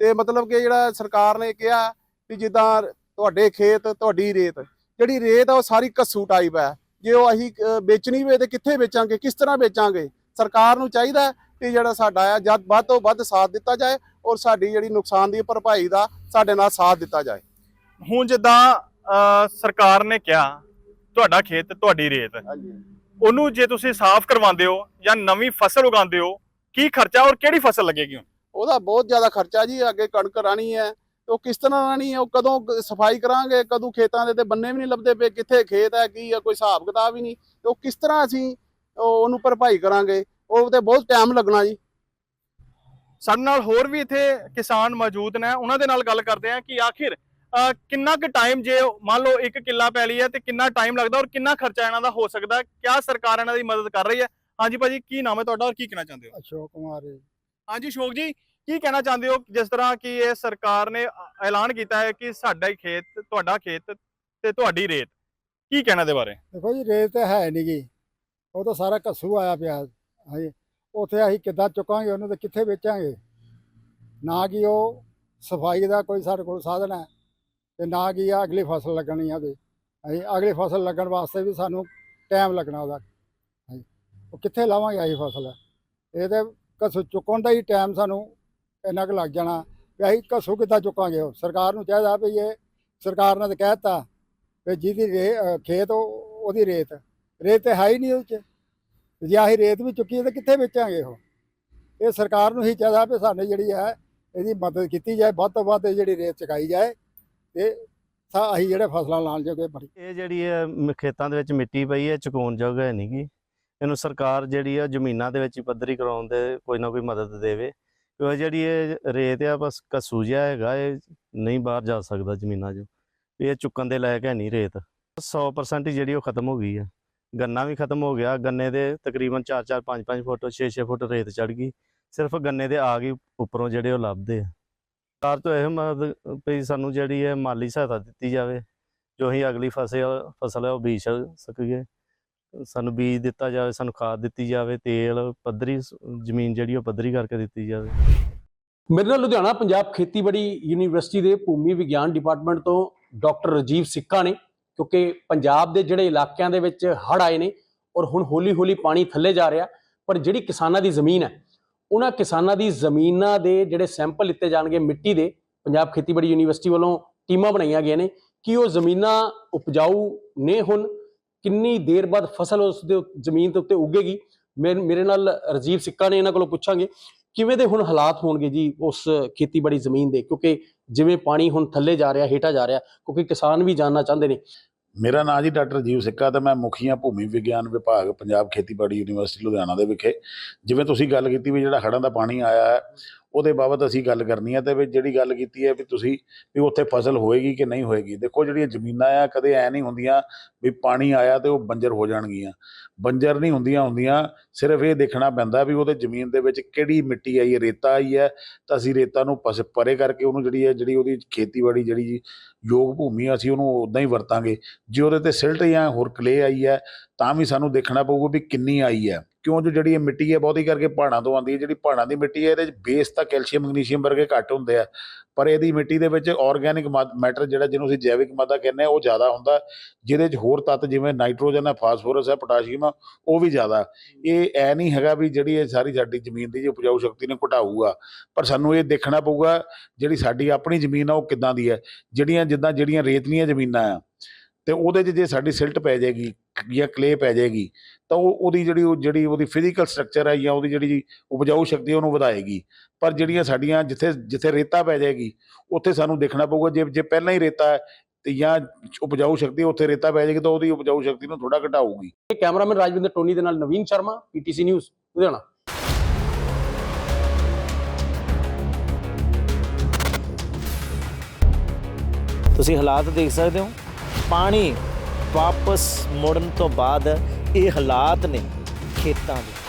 ਤੇ ਮਤਲਬ ਕਿ ਜਿਹੜਾ ਸਰਕਾਰ ਨੇ ਕਿਹਾ ਵੀ ਜਿੱਦਾਂ ਤੁਹਾਡੇ ਖੇਤ ਤੁਹਾਡੀ ਰੇਤ ਜਿਹੜੀ ਰੇਤ ਆ ਉਹ ਸਾਰੀ ਕੱਸੂ ਟਾਈਪ ਹੈ ਜੇ ਉਹ ਅਸੀਂ ਵੇਚਣੀ ਵੇ ਤੇ ਕਿੱਥੇ ਵੇਚਾਂਗੇ ਕਿਸ ਤਰ੍ਹਾਂ ਵੇਚਾਂਗੇ? ਸਰਕਾਰ ਨੂੰ ਚਾਹੀਦਾ ਕਿ ਜਿਹੜਾ ਸਾਡਾ ਆ ਜਦ ਵੱਧ ਤੋਂ ਵੱਧ ਸਾਥ ਦਿੱਤਾ ਜਾਏ ਔਰ ਸਾਡੀ ਜਿਹੜੀ ਨੁਕਸਾਨ ਦੀ ਭਰਪਾਈ ਦਾ ਸਾਡੇ ਨਾਲ ਸਾਥ ਦਿੱਤਾ ਜਾਏ।
ਹੁਣ ਜਿੱਦਾਂ ਸਰਕਾਰ ਨੇ ਕਿਹਾ ਤੁਹਾਡਾ ਖੇਤ ਤੁਹਾਡੀ ਰੇਤ। ਉਹਨੂੰ ਜੇ ਤੁਸੀਂ ਸਾਫ਼ ਕਰਵਾਉਂਦੇ ਹੋ ਜਾਂ ਨਵੀਂ ਫਸਲ ਉਗਾਉਂਦੇ ਹੋ ਕੀ ਖਰਚਾ ਔਰ ਕਿਹੜੀ ਫਸਲ ਲੱਗੇਗੀ
ਉਹਦਾ ਬਹੁਤ ਜ਼ਿਆਦਾ ਖਰਚਾ ਜੀ ਅੱਗੇ ਕਣਕ ਰਾਣੀ ਹੈ ਉਹ ਕਿਸ ਤਰ੍ਹਾਂ ਰਾਣੀ ਹੈ? ਉਹ ਕਦੋਂ ਸਫ਼ਾਈ ਕਰਾਂਗੇ? ਕਦੋਂ ਖੇਤਾਂ ਦੇ ਤੇ ਬੰਨੇ ਵੀ ਨਹੀਂ ਲੱਭਦੇ ਪਏ? ਕਿੱਥੇ ਖੇਤ ਹੈ ਕੀ ਹੈ ਕੋਈ ਹਿਸਾਬ ਕਿਤਾਬ ਹੀ ਨਹੀਂ। ਤੇ ਉਹ ਕਿਸ ਤਰ੍ਹਾਂ ਅਸੀਂ ਉਹ- ਉਹਨੂੰ ਭਰਪਾਈ ਕਰਾਂਗੇ? ਉਹ ਤੇ ਬਹੁਤ ਟਾਈਮ ਲੱਗਣਾ ਜੀ।
ਸਾਡੇ ਨਾਲ ਹੋਰ ਵੀ ਇੱਥੇ ਕਿਸਾਨ ਮੌਜੂਦ ਨੇ। ਉਹਨਾਂ ਦੇ ਨਾਲ ਗੱਲ ਕਰਦੇ ਆ ਕਿ ਆਖਿਰ ਅਹ, ਕਿੰਨਾ ਕੁ ਟਾਈਮ ਜੇ ਮੰਨ ਲਓ ਇੱਕ ਕਿੱਲਾ ਪੈਲੀ ਹੈ ਤੇ ਕਿੰਨਾ ਟਾਈਮ ਲੱਗਦਾ ਔਰ ਕਿੰਨਾ ਖਰਚਾ ਇਹਨਾਂ ਦਾ ਹੋ ਸਕਦਾ? ਕਿਆ ਸਰਕਾਰ ਇਹਨਾਂ ਦੀ ਮਦਦ ਕਰ ਰਹੀ ਹੈ? ਹਾਂਜੀ ਭਾਜੀ ਕੀ ਨਾਮ ਹੈ ਤੁਹਾਡਾ ਔਰ ਕੀ ਕਹਿਣਾ ਚਾਹੁੰਦੇ ਹੋ?
ਅਸ਼ੋਕ ਕੁਮਾਰ ਜੀ।
ਹਾਂਜੀ ਸ਼ੋਕ ਜੀ ਕੀ ਕਹਿਣਾ ਚਾਹੁੰਦੇ ਹੋ ਜਿਸ ਤਰ੍ਹਾਂ ਕਿ ਇਹ ਸਰਕਾਰ ਨੇ ਐਲਾਨ ਕੀਤਾ ਹੈ ਕਿ ਸਾਡਾ ਹੀ ਖੇਤ, ਤੁਹਾਡਾ ਖੇਤ ਤੇ ਤੁਹਾਡੀ ਰੇਤ? ਕੀ ਕਹਿਣਾ ਦੇ ਬਾਰੇ?
ਦੇਖੋ ਜੀ, ਰੇਤ ਤਾਂ ਹੈ ਨਹੀਂ ਗੀ। ਉਹ ਤਾਂ ਸਾਰਾ ਕੱਸੂ ਆਇਆ ਪਿਆ। ਹਾਂਜੀ ਉੱਥੇ ਅਸੀਂ ਕਿੱਦਾਂ ਚੁੱਕਾਂਗੇ, ਉਹਨੂੰ ਤੇ ਕਿੱਥੇ ਵੇਚਾਂਗੇ? ਨਾ ਕਿ ਉਹ ਸਫ਼ਾਈ ਦਾ ਕੋਈ ਸਾਡੇ ਕੋਲ ਸਾਧਨ ਹੈ ਤੇ ਨਾ ਕਿ ਆ ਅਗਲੀ ਫਸਲ ਲੱਗਣੀ ਆ ਉਹਦੇ। ਅਸੀਂ ਅਗਲੀ ਫਸਲ ਲੱਗਣ ਵਾਸਤੇ ਵੀ ਸਾਨੂੰ ਟਾਈਮ ਲੱਗਣਾ ਉਹਦਾ। ਹਾਂਜੀ ਉਹ ਕਿੱਥੇ ਲਾਵਾਂਗੇ ਅਸੀਂ ਫਸਲ? ਇਹ ਤੇ ਕੱਸੂ ਚੁੱਕਣ ਦਾ ਹੀ ਟਾਈਮ ਸਾਨੂੰ ਇੰਨਾ ਕੁ ਲੱਗ ਜਾਣਾ ਵੀ ਅਸੀਂ ਕੱਸੂ ਕਿੱਦਾਂ ਚੁੱਕਾਂਗੇ ਉਹ? ਸਰਕਾਰ ਨੂੰ ਚਾਹੀਦਾ ਵੀ ਇਹ ਸਰਕਾਰ ਨੇ ਤਾਂ ਕਹਿ ਦਿੱਤਾ ਵੀ ਜਿਹਦੀ ਰੇ ਖੇਤ ਉਹ- ਉਹਦੀ ਰੇਤ। ਰੇਤ ਤੇ ਹੈ ਹੀ ਨਹੀਂ ਉਹ 'ਚ। ਜੇ ਅਸੀਂ ਰੇਤ ਵੀ ਚੁੱਕੀ ਹੈ ਤਾਂ ਕਿੱਥੇ ਵੇਚਾਂਗੇ ਉਹ? ਇਹ ਸਰਕਾਰ ਨੂੰ ਹੀ ਚਾਹੀਦਾ ਵੀ ਸਾਨੂੰ ਜਿਹੜੀ ਹੈ ਇਹਦੀ ਮਦਦ ਕੀਤੀ ਜਾਏ, ਵੱਧ ਤੋਂ ਵੱਧ ਇਹ ਜਿਹੜੀ ਰੇਤ ਚੁਕਾਈ ਜਾਏ ਤੇ ਸਾ, ਅਸੀਂ ਜਿਹੜੇ ਫਸਲਾਂ ਲਾਉਣ ਜੋਗੇ ਬੜੀ
ਇਹ ਜਿਹੜੀ ਹੈ ਖੇਤਾਂ ਦੇ ਵਿੱਚ ਮਿੱਟੀ ਪਈ ਹੈ, ਚੁਕਾਉਣ ਯੋਗ ਹੈ ਇਹਨੂੰ ਸਰਕਾਰ ਜਿਹੜੀ ਆ ਜ਼ਮੀਨਾਂ ਦੇ ਵਿੱਚ ਪੱਧਰੀ ਕਰਾਉਣ ਦੇ ਕੋਈ ਨਾ ਕੋਈ ਮਦਦ ਦੇਵੇ। ਕਿਉਂਕਿ ਜਿਹੜੀ ਇਹ ਰੇਤ ਆ, ਬਸ ਕਸੂ ਜਿਹਾ ਹੈਗਾ, ਇਹ ਨਹੀਂ ਬਾਹਰ ਜਾ ਸਕਦਾ ਜ਼ਮੀਨਾਂ 'ਚੋਂ। ਇਹ ਚੁੱਕਣ ਦੇ ਲਾਇਕ ਹੈ ਨਹੀਂ ਰੇਤ। 100% ਜਿਹੜੀ ਉਹ ਖਤਮ ਹੋ ਗਈ ਆ। ਗੰਨਾ ਵੀ ਖਤਮ ਹੋ ਗਿਆ। ਗੰਨੇ ਦੇ ਤਕਰੀਬਨ 4-4 5-5 ਫੁੱਟ 6-6 ਫੁੱਟ ਰੇਤ ਚੜ ਗਈ। ਸਿਰਫ ਗੰਨੇ ਦੇ ਆ ਗਈ ਉੱਪਰੋਂ ਜਿਹੜੇ ਉਹ ਲੱਭਦੇ ਆ। ਸਰਕਾਰ ਤੋਂ ਇਹ ਮਦਦ ਵੀ ਸਾਨੂੰ ਜਿਹੜੀ ਹੈ ਮਾਲੀ ਸਹਾਇਤਾ ਦਿੱਤੀ ਜਾਵੇ। ਜੋ ਅਸੀਂ ਅਗਲੀ ਫਸਲ ਫਸਲ ਹੈ ਉਹ ਬੀਜ ਸਕੀਏ। ਸਾਨੂੰ ਬੀਜ ਦਿੱਤਾ ਜਾਵੇ, ਸਾਨੂੰ ਖਾਦ ਦਿੱਤੀ ਜਾਵੇ, ਤੇਲ, ਪੱਧਰੀ ਜ਼ਮੀਨ ਜਿਹੜੀ ਉਹ ਪੱਧਰੀ ਕਰਕੇ ਦਿੱਤੀ ਜਾਵੇ।
ਮੇਰੇ ਨਾਲ ਲੁਧਿਆਣਾ ਪੰਜਾਬ ਖੇਤੀਬਾੜੀ ਯੂਨੀਵਰਸਿਟੀ ਦੇ ਭੂਮੀ ਵਿਗਿਆਨ ਡਿਪਾਰਟਮੈਂਟ ਤੋਂ ਡਾਕਟਰ ਰਜੀਵ ਸਿੱਕਾ ਨੇ, ਕਿਉਂਕਿ ਪੰਜਾਬ ਦੇ ਜਿਹੜੇ ਇਲਾਕਿਆਂ ਦੇ ਵਿੱਚ ਹੜ੍ਹ ਆਏ ਨੇ ਔਰ ਹੁਣ ਹੌਲੀ-ਹੌਲੀ ਪਾਣੀ ਥੱਲੇ ਜਾ ਰਿਹਾ, ਪਰ ਜਿਹੜੀ ਕਿਸਾਨਾਂ ਦੀ ਜ਼ਮੀਨ ਹੈ, ਉਹਨਾਂ ਕਿਸਾਨਾਂ ਦੀ ਜ਼ਮੀਨਾਂ ਦੇ ਜਿਹੜੇ ਸੈਂਪਲ ਲਿੱਤੇ ਜਾਣਗੇ ਮਿੱਟੀ ਦੇ, ਪੰਜਾਬ ਖੇਤੀਬਾੜੀ ਯੂਨੀਵਰਸਿਟੀ ਵੱਲੋਂ ਟੀਮਾਂ ਬਣਾਈਆਂ ਗਈਆਂ ਨੇ, ਕਿ ਉਹ ਜ਼ਮੀਨਾਂ ਉਪਜਾਊ ਨੇ ਹੁਣ? ਕਿੰਨੀ ਦੇਰ ਬਾਅਦ ਫਸਲ ਉਸ ਦੇ ਜ਼ਮੀਨ ਦੇ ਉੱਤੇ ਉੱਗੇਗੀ? ਮੇਰੇ ਨਾਲ ਰਜੀਵ ਸਿੱਕਾ ਨੇ ਇਹਨਾਂ ਕੋਲੋਂ ਪੁੱਛਾਂਗੇ। ਕਿਵੇਂ ਦੇ ਹੁਣ ਹਾਲਾਤ ਹੋਣਗੇ ਜੀ ਉਸ ਖੇਤੀਬਾੜੀ ਜ਼ਮੀਨ ਦੇ? ਕਿਉਂਕਿ ਜਿਵੇਂ ਪਾਣੀ ਹੁਣ ਥੱਲੇ ਜਾ ਰਿਹਾ, ਹੇਠਾਂ ਜਾ ਰਿਹਾ, ਕਿਉਂਕਿ ਕਿਸਾਨ ਵੀ ਜਾਣਨਾ ਚਾਹੁੰਦੇ ਨੇ।
ਮੇਰਾ ਨਾਮ ਜੀ ਡਾਕਟਰ ਜੀਵ ਸਿੱਕਾ ਤੇ ਮੈਂ ਮੁਖੀਆ ਭੂਮੀ ਵਿਗਿਆਨ ਵਿਭਾਗ, ਪੰਜਾਬ ਖੇਤੀਬਾੜੀ ਯੂਨੀਵਰਸਿਟੀ ਲੁਧਿਆਣਾ ਦੇ ਵਿਖੇ। ਜਿਵੇਂ ਤੁਸੀਂ ਗੱਲ ਕੀਤੀ ਵੀ ਜਿਹੜਾ ਹੜ੍ਹਾਂ ਦਾ ਪਾਣੀ ਆਇਆ ਹੈ ਉਹਦੇ ਬਾਬਤ ਅਸੀਂ ਗੱਲ ਕਰਨੀ ਹੈ ਤੇ ਵੀ ਜਿਹੜੀ ਗੱਲ ਕੀਤੀ ਹੈ ਵੀ ਤੁਸੀਂ ਵੀ ਉੱਥੇ ਫਸਲ ਹੋਏਗੀ ਕਿ ਨਹੀਂ ਹੋਏਗੀ। ਦੇਖੋ ਜਿਹੜੀਆਂ ਜ਼ਮੀਨਾਂ ਆ, ਕਦੇ ਐ ਨਹੀਂ ਹੁੰਦੀਆਂ ਵੀ ਪਾਣੀ ਆਇਆ ਤੇ ਉਹ ਬੰਜਰ ਹੋ ਜਾਣਗੀਆਂ। ਬੰਜਰ ਨਹੀਂ ਹੁੰਦੀਆਂ ਹੁੰਦੀਆਂ, ਸਿਰਫ ਇਹ ਦੇਖਣਾ ਪੈਂਦਾ ਵੀ ਉਹਦੇ ਜ਼ਮੀਨ ਦੇ ਵਿੱਚ ਕਿਹੜੀ ਮਿੱਟੀ ਆਈ ਹੈ, ਰੇਤਾ ਆਈ ਹੈ, ਤਾਂ ਅਸੀਂ ਰੇਤਾ ਨੂੰ ਪਸ, ਪਰੇ ਕਰਕੇ ਉਹਨੂੰ ਜਿਹੜੀ ਹੈ, ਜਿਹੜੀ ਉਹਦੀ ਖੇਤੀਬਾੜੀ ਜਿਹੜੀ ਯੋਗ ਭੂਮੀ ਆ, ਅਸੀਂ ਉਹਨੂੰ ਉਦਾਂ ਹੀ ਵਰਤਾਂਗੇ। ਜੇ ਉਹਦੇ ਤੇ ਸਿਲਟ ਜਾਂ ਹੋਰ ਕਲੇ ਆਈ ਹੈ ਤਾਂ ਵੀ ਸਾਨੂੰ ਦੇਖਣਾ ਪਊਗਾ ਵੀ ਕਿੰਨੀ ਆਈ ਹੈ। ਕਿਉਂ? ਜੋ ਜਿਹੜੀ ਇਹ ਮਿੱਟੀ ਹੈ ਬਹੁਤੀ ਕਰਕੇ ਪਹਾੜਾਂ ਤੋਂ ਆਉਂਦੀ ਹੈ ਜਿਹੜੀ ਪਹਾੜਾਂ ਦੀ ਮਿੱਟੀ ਹੈ ਇਹਦੇ ਵਿੱਚ ਬੇਸ ਤਾਂ ਕੈਲਸ਼ੀਅਮ ਮੈਗਨੀਸ਼ੀਅਮ ਵਰਗੇ ਘੱਟ ਹੁੰਦੇ ਆ। ਪਰ ਇਹਦੀ ਮਿੱਟੀ ਦੇ ਵਿੱਚ ਆਰਗੈਨਿਕ ਮੈਟਰ ਜਿਹੜਾ ਜਿਹਨੂੰ ਅਸੀਂ ਜੈਵਿਕ ਮਾਦਾ ਕਹਿੰਦੇ ਆ, ਉਹ ਜ਼ਿਆਦਾ ਹੁੰਦਾ। ਜਿਹਦੇ 'ਚ ਹੋਰ ਤੱਤ ਜਿਵੇਂ ਨਾਈਟ੍ਰੋਜਨ ਹੈ ਫਾਸਫੋਰਸ ਹੈ ਪੋਟਾਸ਼ੀਅਮ ਆ, ਉਹ ਵੀ ਜ਼ਿਆਦਾ। ਇਹ ਐ ਨਹੀਂ ਹੈਗਾ ਵੀ ਜਿਹੜੀ ਇਹ ਸਾਰੀ ਸਾਡੀ ਜ਼ਮੀਨ ਦੀ ਜੀ ਉਪਜਾਊ ਸ਼ਕਤੀ ਨੂੰ ਘਟਾਊਗਾ ਪਰ ਸਾਨੂੰ ਇਹ ਦੇਖਣਾ ਪਊਗਾ, ਜਿਹੜੀ ਸਾਡੀ ਆਪਣੀ ਜ਼ਮੀਨ ਆ, ਉਹ ਕਿੱਦਾਂ ਦੀ ਹੈ ਜਿਹੜੀਆਂ ਜਿੱਦਾਂ ਜਿਹੜੀਆਂ ਰੇਤਲੀਆਂ ਜ਼ਮੀਨਾਂ ਆ ਤੇ ਉਹਦੇ 'ਚ ਜੇ ਸਾਡੀ ਸਿਲਟ ਪੈ ਜਾਏਗੀ ਜਾਂ ਕਲੇ ਪੈ ਜਾਏਗੀ ਤਾਂ ਉਹ ਉਹਦੀ ਜਿਹੜੀ ਉਹ ਜਿਹੜੀ ਉਹਦੀ ਫਿਜ਼ੀਕਲ ਸਟਰਕਚਰ ਹੈ ਜਾਂ ਉਹਦੀ ਜਿਹੜੀ ਉਪਜਾਊ ਸ਼ਕਤੀ ਉਹਨੂੰ ਵਧਾਏਗੀ। ਪਰ ਜਿਹੜੀਆਂ ਸਾਡੀਆਂ ਜਿੱਥੇ ਜਿੱਥੇ ਰੇਤਾ ਪੈ ਜਾਏਗੀ ਉੱਥੇ ਸਾਨੂੰ ਦੇਖਣਾ ਪਊਗਾ ਜੇ ਜੇ ਪਹਿਲਾਂ ਹੀ ਰੇਤਾ ਹੈ ਤੇ ਜਾਂ ਉਪਜਾਊ ਸ਼ਕਤੀ ਉੱਥੇ ਰੇਤਾ ਪੈ ਜਾਏਗੀ ਤਾਂ ਉਹਦੀ ਉਪਜਾਊ ਸ਼ਕਤੀ ਨੂੰ ਥੋੜਾ ਘਟਾਊਗੀ।
ਇਹ ਕੈਮਰਾਮੈਨ ਰਾਜਵਿੰਦਰ ਟੋਨੀ ਦੇ ਨਾਲ ਨਵੀਨ ਸ਼ਰਮਾ ਪੀਟੀਸੀ ਨਿਊਜ਼ ਲੁਧਿਆਣਾ।
ਤੁਸੀਂ ਹਾਲਾਤ ਦੇਖ ਸਕਦੇ ਹੋ? ਪਾਣੀ ਵਾਪਸ ਮੁੜਨ ਤੋਂ ਬਾਅਦ ਇਹ ਹਾਲਾਤ ਨੇ ਖੇਤਾਂ ਦੇ।